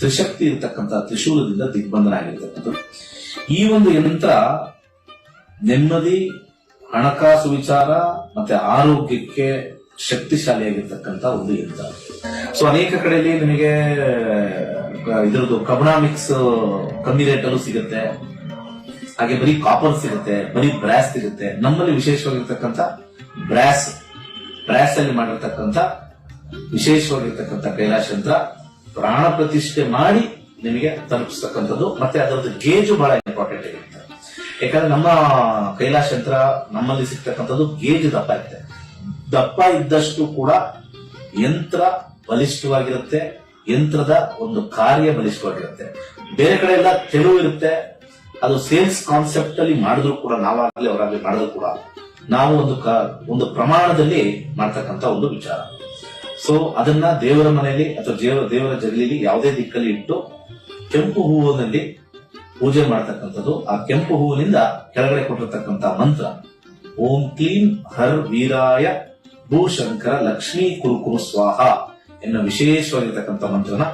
ತ್ರಿಶಕ್ತಿ ಇರತಕ್ಕಂತ ತ್ರಿಶೂಲದಿಂದ ದಿಗ್ಬಂಧನ ಆಗಿರ್ತಕ್ಕಂಥದ್ದು ಈ ಒಂದು ಯಂತ್ರ ನೆಮ್ಮದಿ, ಹಣಕಾಸು ವಿಚಾರ ಮತ್ತೆ ಆರೋಗ್ಯಕ್ಕೆ ಶಕ್ತಿಶಾಲಿಯಾಗಿರ್ತಕ್ಕಂಥ ಒಂದು ಯಂತ್ರ. ಸೊ ಅನೇಕ ಕಡೆಯಲ್ಲಿ ನಿಮಗೆ ಇದರದ್ದು ಕಬನಾಮಿಕ್ಸ್ ಕಮ್ಮಿ ರೇಟಲ್ಲೂ ಸಿಗುತ್ತೆ. ಹಾಗೆ ಬರೀ ಕಾಪರ್ ಸಿಗುತ್ತೆ, ಬರೀ ಬ್ರಾಸ್ ಸಿಗುತ್ತೆ. ನಮ್ಮಲ್ಲಿ ವಿಶೇಷವಾಗಿರ್ತಕ್ಕಂಥ ಬ್ರಾಸ್ ಬ್ರಾಸ್ ಅಲ್ಲಿ ಮಾಡಿರ್ತಕ್ಕಂಥ ವಿಶೇಷವಾಗಿರ್ತಕ್ಕಂಥ ಕೈಲಾಶ ಯಂತ್ರ ಪ್ರಾಣ ಪ್ರತಿಷ್ಠೆ ಮಾಡಿ ನಿಮಗೆ ತಲುಪಿಸ್ತಕ್ಕಂಥದ್ದು, ಮತ್ತೆ ಅದರದ್ದು ಗೇಜು ಬಹಳ ಇಂಪಾರ್ಟೆಂಟ್ ಆಗಿರುತ್ತೆ. ಯಾಕಂದ್ರೆ ನಮ್ಮ ಕೈಲಾಶ ಯಂತ್ರ ನಮ್ಮಲ್ಲಿ ಸಿಗ್ತಕ್ಕಂಥದ್ದು ಗೇಜ್ ದಪ್ಪ ಇರುತ್ತೆ. ದಪ್ಪ ಇದ್ದಷ್ಟು ಕೂಡ ಯಂತ್ರ ಬಲಿಷ್ಠವಾಗಿರುತ್ತೆ, ಯಂತ್ರದ ಒಂದು ಕಾರ್ಯ ಬಲಿಷ್ಠವಾಗಿರುತ್ತೆ. ಬೇರೆ ಕಡೆ ಎಲ್ಲ ತೆಳು ಇರುತ್ತೆ, ಅದು ಸೇಲ್ಸ್ ಕಾನ್ಸೆಪ್ಟ್ ಅಲ್ಲಿ ಮಾಡಿದ್ರು ಕೂಡ, ನಾವಾಗ್ಲಿ ಅವರಾಗಲಿ ಮಾಡಿದ್ರು ಕೂಡ, ನಾವು ಒಂದು ಒಂದು ಪ್ರಮಾಣದಲ್ಲಿ ಮಾಡ್ತಕ್ಕಂಥ ಒಂದು ವಿಚಾರ. ಸೊ ಅದನ್ನ ದೇವರ ಮನೆಯಲ್ಲಿ ಅಥವಾ ದೇವರ ದೇವರ ಜಗಲಿಲಿ ಯಾವುದೇ ದಿಕ್ಕಲ್ಲಿ ಇಟ್ಟು ಕೆಂಪು ಹೂವಿನಲ್ಲಿ ಪೂಜೆ ಮಾಡತಕ್ಕಂಥದ್ದು. ಆ ಕೆಂಪು ಹೂವಿನಿಂದ ಕೆಳಗಡೆ ಕೊಟ್ಟಿರ್ತಕ್ಕಂಥ ಮಂತ್ರ, ಓಂ ಕ್ಲೀಂ ಹರ್ ವೀರಾಯ ಭೂಶಂಕರ ಲಕ್ಷ್ಮೀ ಕುರುಕುರು ಸ್ವಾಹ ಎನ್ನುವ ವಿಶೇಷವಾಗಿರ್ತಕ್ಕಂಥ ಮಂತ್ರನ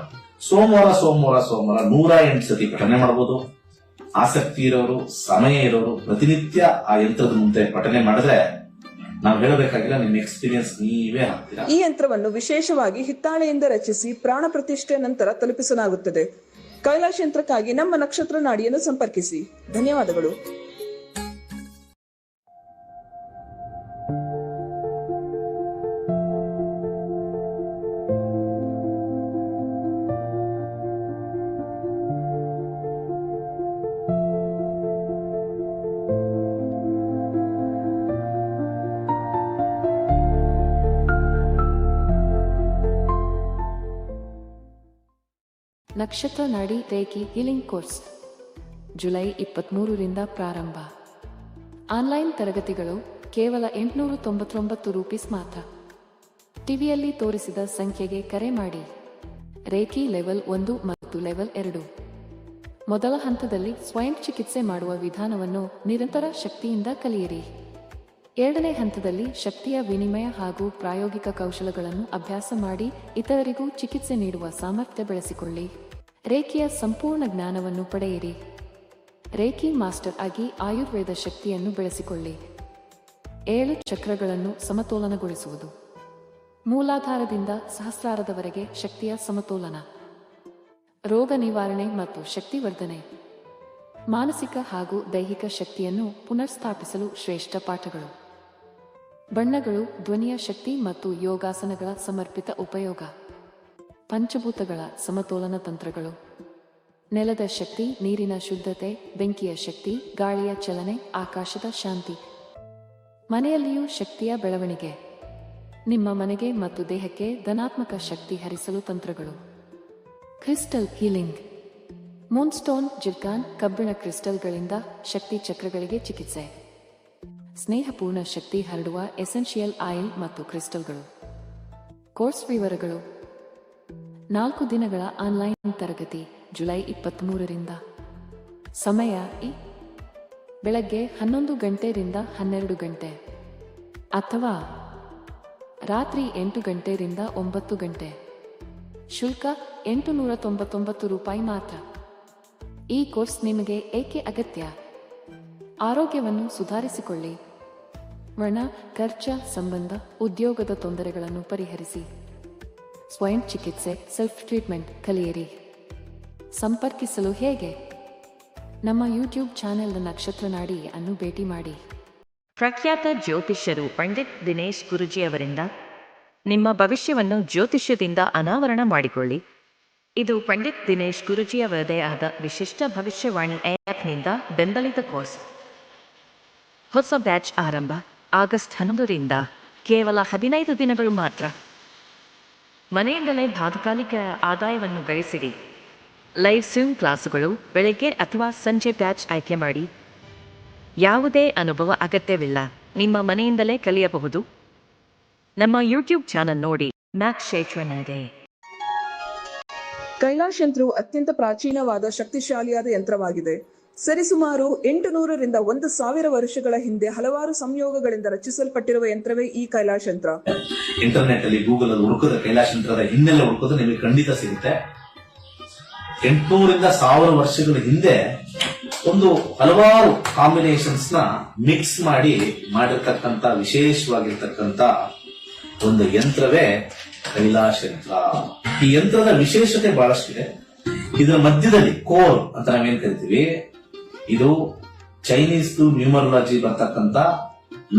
ಸೋಮವಾರ ಸೋಮವಾರ ಸೋಮವಾರ ನೂರ ಎಂಟು ಸತಿ ಪಠನೆ ಮಾಡಬಹುದು ಆಸಕ್ತಿ ಇರೋರು, ಸಮಯ ಇರೋರು ಪ್ರತಿನಿತ್ಯ ಆ ಯಂತ್ರದ ಮುಂದೆ ಪಠನೆ ಮಾಡಿದ್ರೆ ನಾವು ಹೇಳಬೇಕಾಗಿಲ್ಲ ನಿಮ್ಮ ಎಕ್ಸ್ಪೀರಿಯನ್ಸ್ ನೀವೇ ಹಾಕ್ತೀರಾ? ಈ ಯಂತ್ರವನ್ನು ವಿಶೇಷವಾಗಿ ಹಿತ್ತಾಳೆಯಿಂದ ರಚಿಸಿ ಪ್ರಾಣ ಪ್ರತಿಷ್ಠೆ ನಂತರ ತಲುಪಿಸಲಾಗುತ್ತದೆ. ಕೈಲಾಶ್ ಯಂತ್ರಕ್ಕಾಗಿ ನಮ್ಮ ನಕ್ಷತ್ರ ನಾಡಿಯನ್ನು ಸಂಪರ್ಕಿಸಿ. ಧನ್ಯವಾದಗಳು. ನಕ್ಷತ್ರ ನಾಡಿ ರೇಖಿ ಹೀಲಿಂಗ್ ಕೋರ್ಸ್, ಜುಲೈ ಇಪ್ಪತ್ತ್ಮೂರರಿಂದ ಪ್ರಾರಂಭ. ಆನ್ಲೈನ್ ತರಗತಿಗಳು ಕೇವಲ ಎಂಟುನೂರ ತೊಂಬತ್ತೊಂಬತ್ತು ರೂಪೀಸ್ ಮಾತ್ರ. ಟಿವಿಯಲ್ಲಿ ತೋರಿಸಿದ ಸಂಖ್ಯೆಗೆ ಕರೆ ಮಾಡಿ. ರೇಖಿ ಲೆವೆಲ್ ಒಂದು ಮತ್ತು ಲೆವೆಲ್ ಎರಡು. ಮೊದಲ ಹಂತದಲ್ಲಿ ಸ್ವಯಂ ಚಿಕಿತ್ಸೆ ಮಾಡುವ ವಿಧಾನವನ್ನು ನಿರಂತರ ಶಕ್ತಿಯಿಂದ ಕಲಿಯಿರಿ. ಎರಡನೇ ಹಂತದಲ್ಲಿ ಶಕ್ತಿಯ ವಿನಿಮಯ ಹಾಗೂ ಪ್ರಾಯೋಗಿಕ ಕೌಶಲಗಳನ್ನು ಅಭ್ಯಾಸ ಮಾಡಿ ಇತರರಿಗೂ ಚಿಕಿತ್ಸೆ ನೀಡುವ ಸಾಮರ್ಥ್ಯ ಬೆಳೆಸಿಕೊಳ್ಳಿ. ರೇಖಿಯ ಸಂಪೂರ್ಣ ಜ್ಞಾನವನ್ನು ಪಡೆಯಿರಿ. ರೇಖಿ ಮಾಸ್ಟರ್ ಆಗಿ ಆಯುರ್ವೇದ ಶಕ್ತಿಯನ್ನು ಬೆಳೆಸಿಕೊಳ್ಳಿ. ಏಳು ಚಕ್ರಗಳನ್ನು ಸಮತೋಲನಗೊಳಿಸುವುದು. ಮೂಲಾಧಾರದಿಂದ ಸಹಸ್ರಾರದವರೆಗೆ ಶಕ್ತಿಯ ಸಮತೋಲನ. ರೋಗ ನಿವಾರಣೆ ಮತ್ತು ಶಕ್ತಿವರ್ಧನೆ ಮಾನಸಿಕ ಹಾಗೂ ದೈಹಿಕ ಶಕ್ತಿಯನ್ನು ಪುನರ್ಸ್ಥಾಪಿಸಲು ಶ್ರೇಷ್ಠ ಪಾಠಗಳು. ಬಣ್ಣಗಳು ಧ್ವನಿಯ ಶಕ್ತಿ ಮತ್ತು ಯೋಗಾಸನಗಳ ಸಮರ್ಪಿತ ಉಪಯೋಗ. ಪಂಚಭೂತಗಳ ಸಮತೋಲನ ತಂತ್ರಗಳು. ನೆಲದ ಶಕ್ತಿ, ನೀರಿನ ಶುದ್ಧತೆ, ಬೆಂಕಿಯ ಶಕ್ತಿ, ಗಾಳಿಯ ಚಲನೆ, ಆಕಾಶದ ಶಾಂತಿ. ಮನೆಯಲ್ಲಿಯೂ ಶಕ್ತಿಯ ಬೆಳವಣಿಗೆ. ನಿಮ್ಮ ಮನೆಗೆ ಮತ್ತು ದೇಹಕ್ಕೆ ಧನಾತ್ಮಕ ಶಕ್ತಿ ಹರಿಸಲು ತಂತ್ರಗಳು. Crystal healing. ಮೂನ್ಸ್ಟೋನ್, ಜಿರ್ಕಾನ್, ಕಬ್ಬಿಣ ಕ್ರಿಸ್ಟಲ್ಗಳಿಂದ ಶಕ್ತಿ ಚಕ್ರಗಳಿಗೆ ಚಿಕಿತ್ಸೆ. ಸ್ನೇಹಪೂರ್ಣ ಶಕ್ತಿ ಹರಡುವ ಎಸೆನ್ಷಿಯಲ್ ಆಯಿಲ್ ಮತ್ತು ಕ್ರಿಸ್ಟಲ್ಗಳು. ಕೋರ್ಸ್ ವಿವರಗಳು. ನಾಲ್ಕು ದಿನಗಳ ಆನ್ಲೈನ್ ತರಗತಿ, ಜುಲೈ ಇಪ್ಪತ್ತ್ಮೂರರಿಂದ ಸಮಯ ಇ ಬೆಳಗ್ಗೆ ಹನ್ನೊಂದು ಗಂಟೆಯಿಂದ ಹನ್ನೆರಡು ಗಂಟೆ ಅಥವಾ ರಾತ್ರಿ ಎಂಟು ಗಂಟೆಯಿಂದ ಒಂಬತ್ತು ಗಂಟೆ. ಶುಲ್ಕ ಎಂಟು ನೂರ ತೊಂಬತ್ತೊಂಬತ್ತು ರೂಪಾಯಿ ಮಾತ್ರ. ಈ ಕೋರ್ಸ್ ನಿಮಗೆ ಏಕೆ ಅಗತ್ಯ? ಆರೋಗ್ಯವನ್ನು ಸುಧಾರಿಸಿಕೊಳ್ಳಿ. ವರ್ಣ ಖರ್ಚ ಸಂಬಂಧ ಉದ್ಯೋಗದ ತೊಂದರೆಗಳನ್ನು ಪರಿಹರಿಸಿ. ಸ್ವಯಂ ಚಿಕಿತ್ಸೆ ಸೆಲ್ಫ್ ಟ್ರೀಟ್ಮೆಂಟ್ ಕಲಿಯಿರಿ. ಸಂಪರ್ಕಿಸಲು ಹೇಗೆ? ನಮ್ಮ ಯೂಟ್ಯೂಬ್ ಚಾನೆಲ್ ನಕ್ಷತ್ರ ನಾಡಿ ಅನ್ನು ಭೇಟಿ ಮಾಡಿ. ಪ್ರಖ್ಯಾತ ಜ್ಯೋತಿಷ್ಯರು ಪಂಡಿತ್ ದಿನೇಶ್ ಗುರುಜಿ ಅವರಿಂದ ನಿಮ್ಮ ಭವಿಷ್ಯವನ್ನು ಜ್ಯೋತಿಷ್ಯದಿಂದ ಅನಾವರಣ ಮಾಡಿಕೊಳ್ಳಿ. ಇದು ಪಂಡಿತ್ ದಿನೇಶ್ ಗುರುಜಿ ಅವರದೇ ಆದ ವಿಶಿಷ್ಟ ಭವಿಷ್ಯವಾಣಿ ಆ್ಯಪ್ನಿಂದ ಬೆಂಬಲಿತ ಕೋರ್ಸ್. ಹೊಸ ಬ್ಯಾಚ್ ಆರಂಭ ಆಗಸ್ಟ್ ಹನ್ನೊಂದರಿಂದ ಕೇವಲ ಹದಿನೈದು ದಿನಗಳು ಮಾತ್ರ. ಮನೆಯಿಂದಲೇ ತಾತ್ಕಾಲಿಕ ಆದಾಯವನ್ನು ಗಳಿಸಿರಿ. ಲೈವ್ ಸ್ವಿಮ್ ಕ್ಲಾಸುಗಳು ಬೆಳಗ್ಗೆ ಅಥವಾ ಸಂಜೆ ಬ್ಯಾಚ್ ಆಯ್ಕೆ ಮಾಡಿ. ಯಾವುದೇ ಅನುಭವ ಅಗತ್ಯವಿಲ್ಲ. ನಿಮ್ಮ ಮನೆಯಿಂದಲೇ ಕಲಿಯಬಹುದು. ನಮ್ಮ ಯೂಟ್ಯೂಬ್ ಚಾನಲ್ ನೋಡಿ. ಮ್ಯಾಕ್ ಶೇಖ್ವನದೆ ಕೈಲಾಶ್ ಯಂತ್ರವು ಅತ್ಯಂತ ಪ್ರಾಚೀನವಾದ ಶಕ್ತಿಶಾಲಿಯಾದ ಯಂತ್ರವಾಗಿದೆ. ಸರಿಸುಮಾರು ಎಂಟು ನೂರರಿಂದ ಒಂದು ಸಾವಿರ ವರ್ಷಗಳ ಹಿಂದೆ ಹಲವಾರು ಸಂಯೋಗಗಳಿಂದ ರಚಿಸಲ್ಪಟ್ಟಿರುವ ಯಂತ್ರವೇ ಈ ಕೈಲಾಶ್ ಯಂತ್ರ. ಇಂಟರ್ನೆಟ್ ಅಲ್ಲಿ ಗೂಗಲ್ ಅಲ್ಲಿ ಹುಡುಕದ ಕೈಲಾಶ ಯಂತ್ರದ ಹಿನ್ನೆಲೆ ಹುಡುಕೋದು ನಿಮಗೆ ಖಂಡಿತ ಸಿಗುತ್ತೆ. ಎಂಟುನೂರಿಂದ ಸಾವಿರ ವರ್ಷಗಳ ಹಿಂದೆ ಒಂದು ಹಲವಾರು ಕಾಂಬಿನೇಷನ್ಸ್ನ ಮಿಕ್ಸ್ ಮಾಡಿ ಮಾಡಿರ್ತಕ್ಕಂತ ವಿಶೇಷವಾಗಿರ್ತಕ್ಕಂತ ಒಂದು ಯಂತ್ರವೇ ಕೈಲಾಶ ಯಂತ್ರ. ಈ ಯಂತ್ರದ ವಿಶೇಷತೆ ಬಹಳಷ್ಟಿದೆ. ಇದರ ಮಧ್ಯದಲ್ಲಿ ಕೋರ್ ಅಂತ ನಾವೇನ್ ಕರಿತೀವಿ? ಇದು ಚೈನೀಸ್ ನ್ಯೂಮರಾಲಜಿ ಬರ್ತಕ್ಕಂತ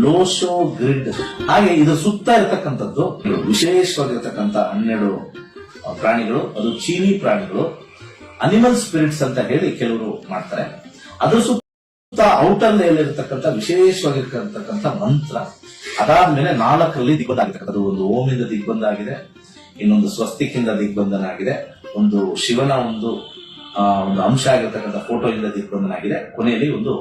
ಲೋಶೋ ಗ್ರಿಡ್ ಹಾಗೆ ಇದು ಸುತ್ತ ಇರತಕ್ಕಂಥದ್ದು ವಿಶೇಷವಾಗಿರ್ತಕ್ಕಂಥ ಹನ್ನೆರಡು ಪ್ರಾಣಿಗಳು, ಅದು ಚೀನಿ ಪ್ರಾಣಿಗಳು ಅನಿಮಲ್ ಸ್ಪಿರಿಟ್ಸ್ ಅಂತ ಹೇಳಿ ಕೆಲವರು ಮಾಡ್ತಾರೆ. ಅದರ ಸುತ್ತ ಔಟರ್ ಲೇಯರ್ ಇರತಕ್ಕಂಥ ವಿಶೇಷವಾಗಿರ್ತಕ್ಕಂಥ ಮಂತ್ರ. ಅದಾದ್ಮೇಲೆ ನಾಲ್ಕರಲ್ಲಿ ದಿಗ್ಬಂಧ ಆಗಿರ್ತಕ್ಕಂಥದ್ದು. ಒಂದು ಓಮಿಂದ ದಿಗ್ಬಂಧ ಆಗಿದೆ, ಇನ್ನೊಂದು ಸ್ವಸ್ತಿಕಿಂದ ದಿಗ್ಬಂಧನ ಆಗಿದೆ ಒಂದು ಶಿವನ ಒಂದು ಒಂದು ಅಂಶ ಆಗಿರ್ತಕ್ಕಂಥ ಫೋಟೋಯಿಂದ ದಿಗ್ಬಂಧನ ಆಗಿದೆ. ಕೊನೆಯಲ್ಲಿ ಒಂದು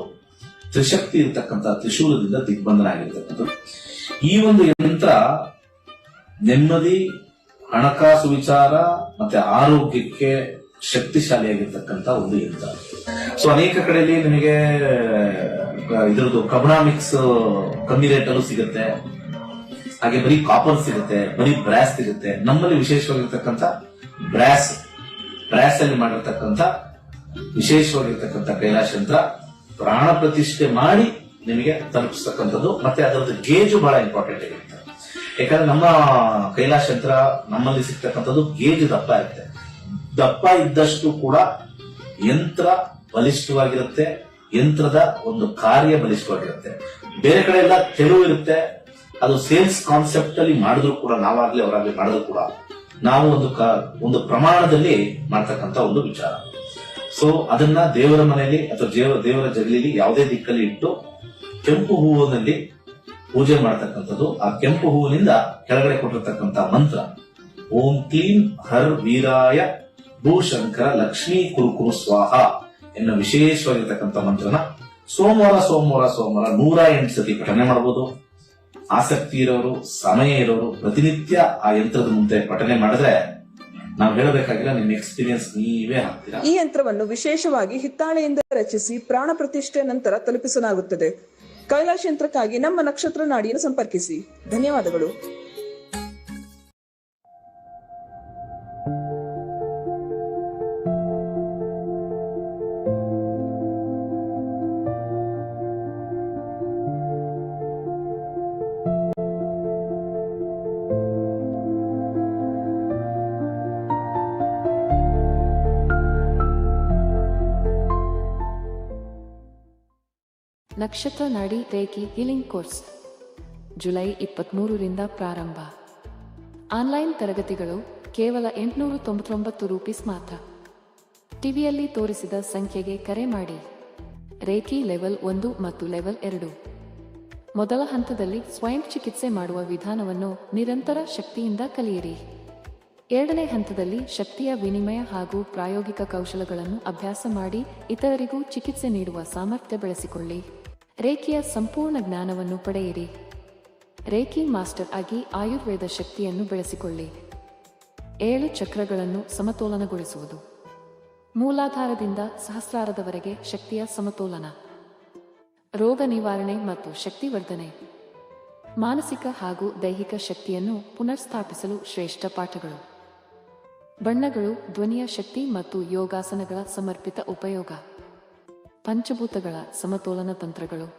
ತ್ರಿಶಕ್ತಿ ಇರ್ತಕ್ಕಂಥ ತ್ರಿಶೂಲದಿಂದ ದಿಗ್ಬಂಧನ ಆಗಿರ್ತಕ್ಕಂಥದ್ದು. ಈ ಒಂದು ಯಂತ್ರ ನೆಮ್ಮದಿ, ಹಣಕಾಸು ವಿಚಾರ, ಮತ್ತೆ ಆರೋಗ್ಯಕ್ಕೆ ಶಕ್ತಿಶಾಲಿಯಾಗಿರ್ತಕ್ಕಂಥ ಒಂದು ಯಂತ್ರ. ಸೊ ಅನೇಕ ಕಡೆಯಲ್ಲಿ ನಿಮಗೆ ಇದರದ್ದು ಇದ್ರದ್ದು ಕಬ್ಣ ಮಿಕ್ಸ್ ಕಮ್ಮಿ ರೇಟ್ ಅಲ್ಲೂ ಸಿಗುತ್ತೆ. ಹಾಗೆ ಬರೀ ಕಾಪರ್ ಸಿಗುತ್ತೆ, ಬರೀ ಬ್ರಾಸ್ ಸಿಗುತ್ತೆ. ನಮ್ಮಲ್ಲಿ ವಿಶೇಷವಾಗಿರ್ತಕ್ಕಂಥ ಬ್ರಾಸ್ ಬ್ರಾಸ್ ಅಲ್ಲಿ ಮಾಡಿರ್ತಕ್ಕಂಥ, ವಿಶೇಷವಾಗಿರ್ತಕ್ಕಂಥ ಕೈಲಾಶ ಯಂತ್ರ ಪ್ರಾಣ ಪ್ರತಿಷ್ಠೆ ಮಾಡಿ ನಿಮಗೆ ತಲುಪಿಸ್ತಕ್ಕಂಥದ್ದು, ಮತ್ತೆ ಅದರದ್ದು ಗೇಜು ಬಹಳ ಇಂಪಾರ್ಟೆಂಟ್ ಆಗಿರುತ್ತೆ. ಯಾಕಂದ್ರೆ ನಮ್ಮ ಕೈಲಾಶ ಯಂತ್ರ ನಮ್ಮಲ್ಲಿ ಸಿಗ್ತಕ್ಕಂಥದ್ದು ಗೇಜು ದಪ್ಪ ಇರುತ್ತೆ. ದಪ್ಪ ಇದ್ದಷ್ಟು ಕೂಡ ಯಂತ್ರ ಬಲಿಷ್ಠವಾಗಿರುತ್ತೆ, ಯಂತ್ರದ ಒಂದು ಕಾರ್ಯ ಬಲಿಷ್ಠವಾಗಿರುತ್ತೆ. ಬೇರೆ ಕಡೆ ಎಲ್ಲ ತೆಳು ಇರುತ್ತೆ, ಅದು ಸೇಲ್ಸ್ ಕಾನ್ಸೆಪ್ಟ್ ಅಲ್ಲಿ ಮಾಡಿದ್ರು ಕೂಡ ನಾವಾಗ್ಲಿ, ಅವರಾಗ್ಲಿ ಮಾಡಿದ್ರು ಕೂಡ. ನಾವು ಒಂದು ಒಂದು ಪ್ರಮಾಣದಲ್ಲಿ ಮಾಡ್ತಕ್ಕಂತ ಒಂದು ವಿಚಾರ. ಸೊ ಅದನ್ನ ದೇವರ ಮನೆಯಲ್ಲಿ ಅಥವಾ ದೇವ, ದೇವರ ಜಗಲಿಲಿ ಯಾವುದೇ ದಿಕ್ಕಲ್ಲಿ ಇಟ್ಟು ಕೆಂಪು ಹೂವಿನಲ್ಲಿ ಪೂಜೆ ಮಾಡತಕ್ಕಂಥದ್ದು, ಆ ಕೆಂಪು ಹೂವಿನಿಂದ ಕೆಳಗಡೆ ಕೊಟ್ಟಿರ್ತಕ್ಕಂಥ ಮಂತ್ರ, ಓಂ ಕ್ಲೀನ್ ಹರ್ ವೀರಾಯ ಭೂಶಂಕರ ಲಕ್ಷ್ಮೀ ಕುರುಕುರು ಸ್ವಾಹ ಎನ್ನುವ ವಿಶೇಷವಾಗಿರ್ತಕ್ಕಂಥ ಮಂತ್ರನ ಸೋಮವಾರ ಸೋಮವಾರ ಸೋಮವಾರ ನೂರ ಎಂಟು ಸತಿ ಪಠನೆ ಮಾಡಬಹುದು ಆಸಕ್ತಿ ಇರೋರು, ಸಮಯ ಇರೋರು, ಪ್ರತಿನಿತ್ಯ ಆ ಯಂತ್ರದ ಮುಂದೆ ಪಠನೆ ಮಾಡಿದ್ರೆ ನಾವು ಹೇಳಬೇಕಾಗಿಲ್ಲ, ನಿಮ್ಮ ಎಕ್ಸ್ಪೀರಿಯನ್ಸ್ ನೀವೇ ಹಾಕ್ತೀರಾ? ಈ ಯಂತ್ರವನ್ನು ವಿಶೇಷವಾಗಿ ಹಿತ್ತಾಳೆಯಿಂದ ರಚಿಸಿ ಪ್ರಾಣ ಪ್ರತಿಷ್ಠೆ ನಂತರ ತಲುಪಿಸಲಾಗುತ್ತದೆ. ಕೈಲಾಶ ಯಂತ್ರಕ್ಕಾಗಿ ನಮ್ಮ ನಕ್ಷತ್ರ ನಾಡಿಯನ್ನು ಸಂಪರ್ಕಿಸಿ. ಧನ್ಯವಾದಗಳು. ನಕ್ಷತ್ರ ನಾಡಿ ರೇಖಿ ಹೀಲಿಂಗ್ ಕೋರ್ಸ್. ಜುಲೈ ಇಪ್ಪತ್ತ್ಮೂರರಿಂದ ಪ್ರಾರಂಭ. ಆನ್ಲೈನ್ ತರಗತಿಗಳು ಕೇವಲ ಎಂಟುನೂರು ತೊಂಬತ್ತೊಂಬತ್ತು ರೂಪೀಸ್ ಮಾತ್ರ. ಟಿವಿಯಲ್ಲಿ ತೋರಿಸಿದ ಸಂಖ್ಯೆಗೆ ಕರೆ ಮಾಡಿ. ರೇಖಿ ಲೆವೆಲ್ ಒಂದು ಮತ್ತು ಲೆವೆಲ್ ಎರಡು. ಮೊದಲ ಹಂತದಲ್ಲಿ ಸ್ವಯಂ ಚಿಕಿತ್ಸೆ ಮಾಡುವ ವಿಧಾನವನ್ನು ನಿರಂತರ ಶಕ್ತಿಯಿಂದ ಕಲಿಯಿರಿ. ಎರಡನೇ ಹಂತದಲ್ಲಿ ಶಕ್ತಿಯ ವಿನಿಮಯ ಹಾಗೂ ಪ್ರಾಯೋಗಿಕ ಕೌಶಲಗಳನ್ನು ಅಭ್ಯಾಸ ಮಾಡಿ ಇತರರಿಗೂ ಚಿಕಿತ್ಸೆ ನೀಡುವ ಸಾಮರ್ಥ್ಯ ಬೆಳೆಸಿಕೊಳ್ಳಿ. ರೇಖಿಯ ಸಂಪೂರ್ಣ ಜ್ಞಾನವನ್ನು ಪಡೆಯಿರಿ. ರೇಖಿ ಮಾಸ್ಟರ್ ಆಗಿ ಆಯುರ್ವೇದ ಶಕ್ತಿಯನ್ನು ಬೆಳೆಸಿಕೊಳ್ಳಿ. ಏಳು ಚಕ್ರಗಳನ್ನು ಸಮತೋಲನಗೊಳಿಸುವುದು. ಮೂಲಾಧಾರದಿಂದ ಸಹಸ್ರಾರದವರೆಗೆ ಶಕ್ತಿಯ ಸಮತೋಲನ. ರೋಗ ನಿವಾರಣೆ ಮತ್ತು ಶಕ್ತಿವರ್ಧನೆ ಮಾನಸಿಕ ಹಾಗೂ ದೈಹಿಕ ಶಕ್ತಿಯನ್ನು ಪುನರ್ಸ್ಥಾಪಿಸಲು ಶ್ರೇಷ್ಠ ಪಾಠಗಳು. ಬಣ್ಣಗಳು ಧ್ವನಿಯ ಶಕ್ತಿ ಮತ್ತು ಯೋಗಾಸನಗಳ ಸಮರ್ಪಿತ ಉಪಯೋಗ. ಪಂಚಭೂತಗಳ ಸಮತೋಲನ ತಂತ್ರಗಳು.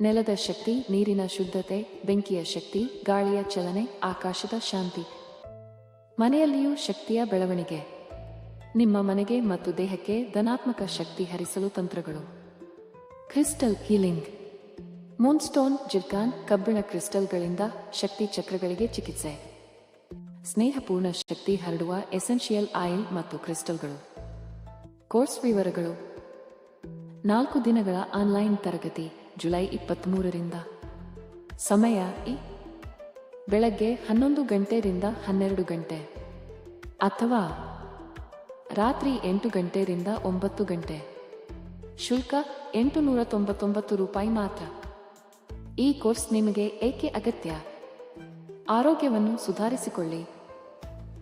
ನೆಲದ ಶಕ್ತಿ, ನೀರಿನ ಶುದ್ಧತೆ, ಬೆಂಕಿಯ ಶಕ್ತಿ, ಗಾಳಿಯ ಚಲನೆ, ಆಕಾಶದ ಶಾಂತಿ. ಮನೆಯಲ್ಲಿಯೂ ಶಕ್ತಿಯ ಬೆಳವಣಿಗೆ. ನಿಮ್ಮ ಮನೆಗೆ ಮತ್ತು ದೇಹಕ್ಕೆ ಧನಾತ್ಮಕ ಶಕ್ತಿ ಹರಿಸಲು ತಂತ್ರಗಳು. Crystal healing. ಮೂನ್ಸ್ಟೋನ್, ಜಿರ್ಕಾನ್, ಕಬ್ಬಿಣ ಕ್ರಿಸ್ಟಲ್ಗಳಿಂದ ಶಕ್ತಿ ಚಕ್ರಗಳಿಗೆ ಚಿಕಿತ್ಸೆ. ಸ್ನೇಹಪೂರ್ಣ ಶಕ್ತಿ ಹರಡುವ ಎಸೆನ್ಷಿಯಲ್ ಆಯಿಲ್ ಮತ್ತು ಕ್ರಿಸ್ಟಲ್ಗಳು. ಕೋರ್ಸ್ ವಿವರಗಳು. ನಾಲ್ಕು ದಿನಗಳ ಆನ್ಲೈನ್ ತರಗತಿ, ಜುಲೈ ಇಪ್ಪತ್ತ್ಮೂರರಿಂದ ಸಮಯ ಈ ಬೆಳಗ್ಗೆ ಹನ್ನೊಂದು ಗಂಟೆಯಿಂದ ಹನ್ನೆರಡು ಗಂಟೆ ಅಥವಾ ರಾತ್ರಿ ಎಂಟು ಗಂಟೆಯಿಂದ ಒಂಬತ್ತು ಗಂಟೆ. ಶುಲ್ಕ ಎಂಟು ನೂರ ತೊಂಬತ್ತೊಂಬತ್ತು ರೂಪಾಯಿ ಮಾತ್ರ. ಈ ಕೋರ್ಸ್ ನಿಮಗೆ ಏಕೆ ಅಗತ್ಯ? ಆರೋಗ್ಯವನ್ನು ಸುಧಾರಿಸಿಕೊಳ್ಳಿ.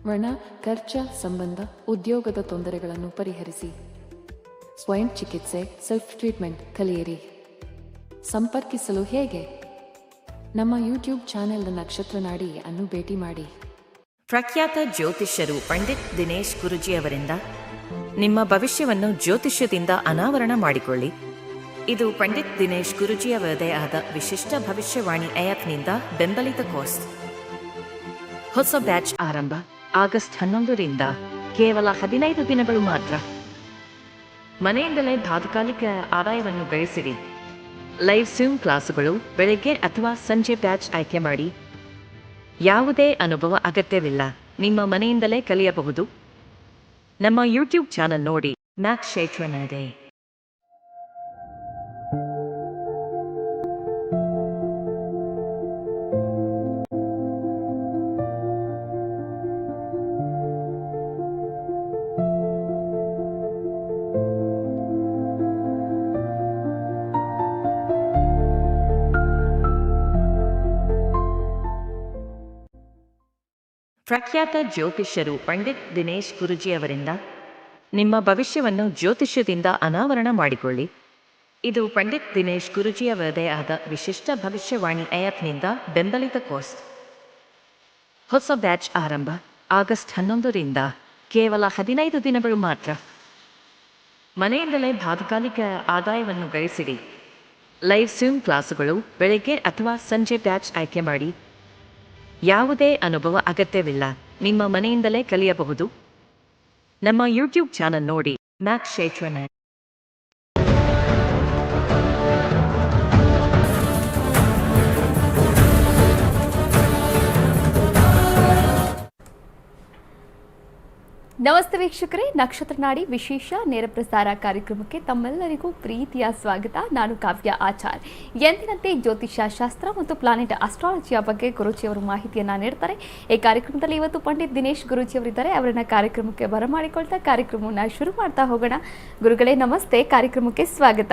ಹಣ ಖರ್ಚ ಸಂಬಂಧ ಉದ್ಯೋಗದ ತೊಂದರೆಗಳನ್ನು ಪರಿಹರಿಸಿ. ಸ್ವಯಂ ಚಿಕಿತ್ಸೆ ಸೆಲ್ಫ್ ಟ್ರೀಟ್ಮೆಂಟ್ ಕಲಿಯಿರಿ ಸಂಪರ್ಕಿಸಲು ಹೇಗೆ? ನಮ್ಮ ಯೂಟ್ಯೂಬ್ ಚಾನೆಲ್ ನಕ್ಷತ್ರ ನಾಡಿ ಅನ್ನು ಭೇಟಿ ಮಾಡಿ. ಪ್ರಖ್ಯಾತ ಜ್ಯೋತಿಷ್ಯರು ಪಂಡಿತ್ ದಿನೇಶ್ ಗುರುಜಿ ಅವರಿಂದ ನಿಮ್ಮ ಭವಿಷ್ಯವನ್ನು ಜ್ಯೋತಿಷ್ಯದಿಂದ ಅನಾವರಣ ಮಾಡಿಕೊಳ್ಳಿ. ಇದು ಪಂಡಿತ್ ದಿನೇಶ್ ಗುರುಜಿ ಅವರದೇ ಆದ ವಿಶಿಷ್ಟ ಭವಿಷ್ಯವಾಣಿ ಆ್ಯಪ್ನಿಂದ ಬೆಂಬಲಿತ ಕೋರ್ಸ್. ಹೊಸ ಬ್ಯಾಚ್ ಆರಂಭ ಆಗಸ್ಟ್ ಹನ್ನೊಂದರಿಂದ ಕೇವಲ ಹದಿನೈದು ದಿನಗಳು ಮಾತ್ರ. ಮನೆಯಿಂದಲೇ ತಾತ್ಕಾಲಿಕ ಆದಾಯವನ್ನು ಗಳಿಸಿರಿ. ಲೈವ್ ಸ್ವಿಮ್ ಕ್ಲಾಸುಗಳು ಬೆಳಗ್ಗೆ ಅಥವಾ ಸಂಜೆ ಬ್ಯಾಚ್ ಆಯ್ಕೆ ಮಾಡಿ. ಯಾವುದೇ ಅನುಭವ ಅಗತ್ಯವಿಲ್ಲ. ನಿಮ್ಮ ಮನೆಯಿಂದಲೇ ಕಲಿಯಬಹುದು. ನಮ್ಮ ಯೂಟ್ಯೂಬ್ ಚಾನಲ್ ನೋಡಿ. ಮ್ಯಾಕ್ ಶೇಟ್ವನದೆ ಪ್ರಖ್ಯಾತ ಜ್ಯೋತಿಷ್ಯರು ಪಂಡಿತ್ ದಿನೇಶ್ ಗುರುಜಿ ಅವರಿಂದ ನಿಮ್ಮ ಭವಿಷ್ಯವನ್ನು ಜ್ಯೋತಿಷ್ಯದಿಂದ ಅನಾವರಣ ಮಾಡಿಕೊಳ್ಳಿ. ಇದು ಪಂಡಿತ್ ದಿನೇಶ್ ಗುರುಜಿ ಅವರದೇ ಆದ ವಿಶಿಷ್ಟ ಭವಿಷ್ಯವಾಣಿ ಆ್ಯಪ್ನಿಂದ ಬೆಂಬಲಿತ ಕೋರ್ಸ್. ಹೊಸ ಬ್ಯಾಚ್ ಆರಂಭ ಆಗಸ್ಟ್ ಹನ್ನೊಂದರಿಂದ ಕೇವಲ ಹದಿನೈದು ದಿನಗಳು ಮಾತ್ರ. ಮನೆಯಿಂದಲೇ ತಾತ್ಕಾಲಿಕ ಆದಾಯವನ್ನು ಗಳಿಸಿರಿ ಲೈವ್ ಸ್ವಿಮ್ ಕ್ಲಾಸುಗಳು ಬೆಳಗ್ಗೆ ಅಥವಾ ಸಂಜೆ ಬ್ಯಾಚ್ ಆಯ್ಕೆ ಮಾಡಿ ಯಾವುದೇ ಅನುಭವ ಅಗತ್ಯವಿಲ್ಲ. ನಿಮ್ಮ ಮನೆಯಿಂದಲೇ ಕಲಿಯಬಹುದು. ನಮ್ಮ ಯೂಟ್ಯೂಬ್ ಚಾನಲ್ ನೋಡಿ. ಮ್ಯಾಕ್ ಶೇಟ್ವನ ನಮಸ್ತೆ ವೀಕ್ಷಕರೇ, ನಕ್ಷತ್ರ ನಾಡಿ ವಿಶೇಷ ನೇರ ಪ್ರಸಾರ ಕಾರ್ಯಕ್ರಮಕ್ಕೆ ತಮ್ಮೆಲ್ಲರಿಗೂ ಪ್ರೀತಿಯ ಸ್ವಾಗತ. ನಾನು ಕಾವ್ಯ ಆಚಾರ್. ಎಂದಿನಂತೆ ಜ್ಯೋತಿಷ್ಯ ಶಾಸ್ತ್ರ ಮತ್ತು ಪ್ಲಾನೆಟ್ ಅಸ್ಟ್ರಾಲಜಿಯ ಬಗ್ಗೆ ಗುರುಜಿಯವರು ಮಾಹಿತಿಯನ್ನು ನೀಡ್ತಾರೆ. ಈ ಕಾರ್ಯಕ್ರಮದಲ್ಲಿ ಇವತ್ತು ಪಂಡಿತ್ ದಿನೇಶ್ ಗುರುಜಿಯವರಿದ್ದಾರೆ ಅವರನ್ನ ಕಾರ್ಯಕ್ರಮಕ್ಕೆ ಬರಮಾಡಿಕೊಳ್ತಾ ಕಾರ್ಯಕ್ರಮವನ್ನು ಶುರು ಮಾಡ್ತಾ ಹೋಗೋಣ. ಗುರುಗಳೇ, ನಮಸ್ತೆ. ಕಾರ್ಯಕ್ರಮಕ್ಕೆ ಸ್ವಾಗತ.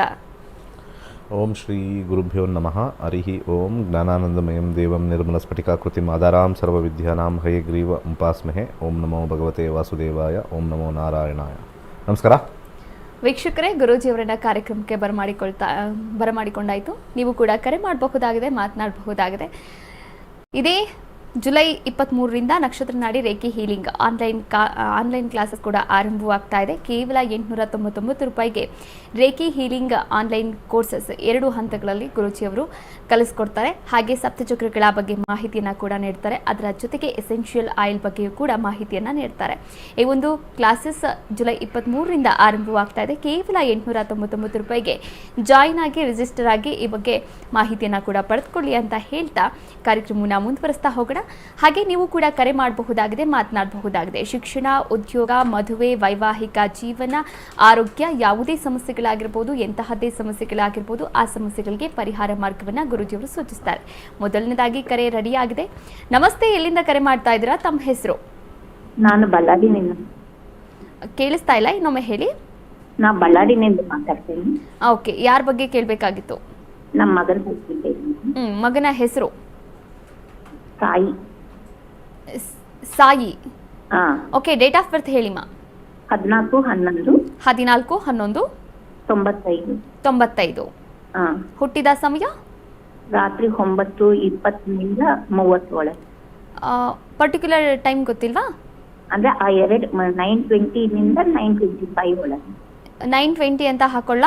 ಓಂ ಶ್ರೀ ಗುರುಭ್ಯೋ ನಮಃ. ಹರಿ ಓಂ. ಜ್ಞಾನಾನಂದಮಯಂ ದೇವಂ ನಿರ್ಮಲಸ್ಫಟಿಕಾಕೃತಿಂ ಆಧಾರಾಂ ಸರ್ವವಿದ್ಯಾನಾಂ ಹಯಗ್ರೀವ ಉಪಾಸ್ಮಹೆ. ಓಂ ನಮೋ ಭಗವತೆ ವಾಸುದೇವಾಯ. ಓಂ ನಮೋ ನಾರಾಯಣಾಯ. ನಮಸ್ಕಾರ. ವೀಕ್ಷಕರೇ, ಗುರೂಜಿಯವರನ್ನ ಕಾರ್ಯಕ್ರಮಕ್ಕೆ ಬರಮಾಡಿಕೊಳ್ತಾ, ಬರಮಾಡಿಕೊಂಡಾಯಿತು. ನೀವು ಕೂಡ ಕರೆ ಮಾಡಬಹುದಾಗಿದೆ, ಮಾತನಾಡಬಹುದಾಗಿದೆ. ಇದೇ ಜುಲೈ ಇಪ್ಪತ್ತ್ಮೂರರಿಂದ ನಕ್ಷತ್ರ ನಾಡಿ ರೇಖೆ ಹೀಲಿಂಗ್. ಆನ್ಲೈನ್ ಕಾ, ಆನ್ಲೈನ್ ಕ್ಲಾಸಸ್ ಕೂಡ ಆರಂಭವಾಗ್ತಾ ಇದೆ. ಕೇವಲ ಎಂಟುನೂರ ತೊಂಬತ್ತೊಂಬತ್ತು ರೂಪಾಯಿಗೆ ರೇಖೆ ಹೀಲಿಂಗ್ ಆನ್ಲೈನ್ ಕೋರ್ಸಸ್ ಎರಡು ಹಂತಗಳಲ್ಲಿ ಗುರುಜಿಯವರು ಕಲಿಸ್ಕೊಡ್ತಾರೆ. ಹಾಗೆ ಸಪ್ತಚಕ್ರಗಳ ಬಗ್ಗೆ ಮಾಹಿತಿಯನ್ನು ಕೂಡ ನೀಡ್ತಾರೆ. ಅದರ ಜೊತೆಗೆ ಎಸೆನ್ಷಿಯಲ್ ಆಯಿಲ್ ಬಗ್ಗೆಯೂ ಕೂಡ ಮಾಹಿತಿಯನ್ನು ನೀಡ್ತಾರೆ. ಈ ಒಂದು ಕ್ಲಾಸಸ್ ಜುಲೈ ಇಪ್ಪತ್ತ್ಮೂರರಿಂದ ಆರಂಭವಾಗ್ತಾ ಇದೆ. ಕೇವಲ ಎಂಟುನೂರ ತೊಂಬತ್ತೊಂಬತ್ತು ರೂಪಾಯಿಗೆ ಜಾಯಿನ್ ಆಗಿ ರಿಜಿಸ್ಟರ್ ಆಗಿ ಈ ಬಗ್ಗೆ ಮಾಹಿತಿಯನ್ನು ಕೂಡ ಪಡೆದುಕೊಳ್ಳಿ ಅಂತ ಹೇಳ್ತಾ ಕಾರ್ಯಕ್ರಮವನ್ನು ಮುಂದುವರಿಸ್ತಾ ಹೋಗೋಣ. ಹಾಗೆ ನೀವು ಕೂಡ ಕರೆ ಮಾಡಬಹುದಾಗಿದೆ ಮಾತನಾಡಬಹುದಾಗಿದೆ. ಶಿಕ್ಷಣ ಉದ್ಯೋಗ ಮದುವೆ ವೈವಾಹಿಕ ಜೀವನ ಆರೋಗ್ಯ ಯಾವುದೇ ಸಮಸ್ಯೆಗಳಾಗಿರ್ಬೋದು ಎಂತಹದ್ದೇ ಸಮಸ್ಯೆಗಳಾಗಿರ್ಬೋದು ಆ ಸಮಸ್ಯೆಗಳಿಗೆ ಪರಿಹಾರ ಮಾರ್ಗವನ್ನು ಗುರುಜಿಯವರು ಸೂಚಿಸ್ತಾರೆ. ಮೊದಲನೇದಾಗಿ ಕರೆ ರೆಡಿಯಾಗಿದೆ. ನಮಸ್ತೆ ಎಲ್ಲಿಂದ ಕರೆ ಮಾಡ್ತಾ ಇದ್ದೀರಾ? ತಮ್ಮ ಹೆಸರು? ನಾನು ಬಳ್ಳಾರಿನಿಂದ. ಕೇಳಿಸ್ತಾ ಇಲ್ಲ ಇನ್ನೊಮ್ಮೆ ಹೇಳಿ. ನಾ ಬಳ್ಳಾರಿನಿಂದ ಮಾತಾಡ್ತೀನಿ. ಓಕೆ ಯಾರ ಬಗ್ಗೆ ಕೇಳಬೇಕಾಗಿತ್ತು? ನಮ್ಮ ಮಗನ ಹ್ಮ್ ಮಗನ ಹೆಸರು? Sai. Sai. Okay date of birth ಹೇಳಿಮ್ಮ. ಹದಿನಾಲ್ಕು ಹನ್ನೊಂದು. ಹದಿನಾಲ್ಕು ಹನ್ನೊಂದು. ತೊಂಬತ್ತೈದು. ತೊಂಬತ್ತೈದು. ಹುಟ್ಟಿದ ಸಮಯ? ರಾತ್ರಿ ಒಂಬತ್ತು ಇಪ್ಪತ್ತರಿಂದ ಮೂವತ್ತು ಒಳಗೆ ಪರ್ಟಿಕ್ಯುಲರ್ ಟೈಮ್ ಗೊತ್ತಿಲ್ವಾ? ಅಂದ್ರೆ ಆ ಎರಡು ನೈನ್ ಟ್ವೆಂಟಿನಿಂದ ನೈನ್ ಟ್ವೆಂಟಿ ಫೈವ್ ಒಳಗೆ. ನೈನ್ ಟ್ವೆಂಟಿ ಅಂತ ಹಾಕೊಳ್ಳ?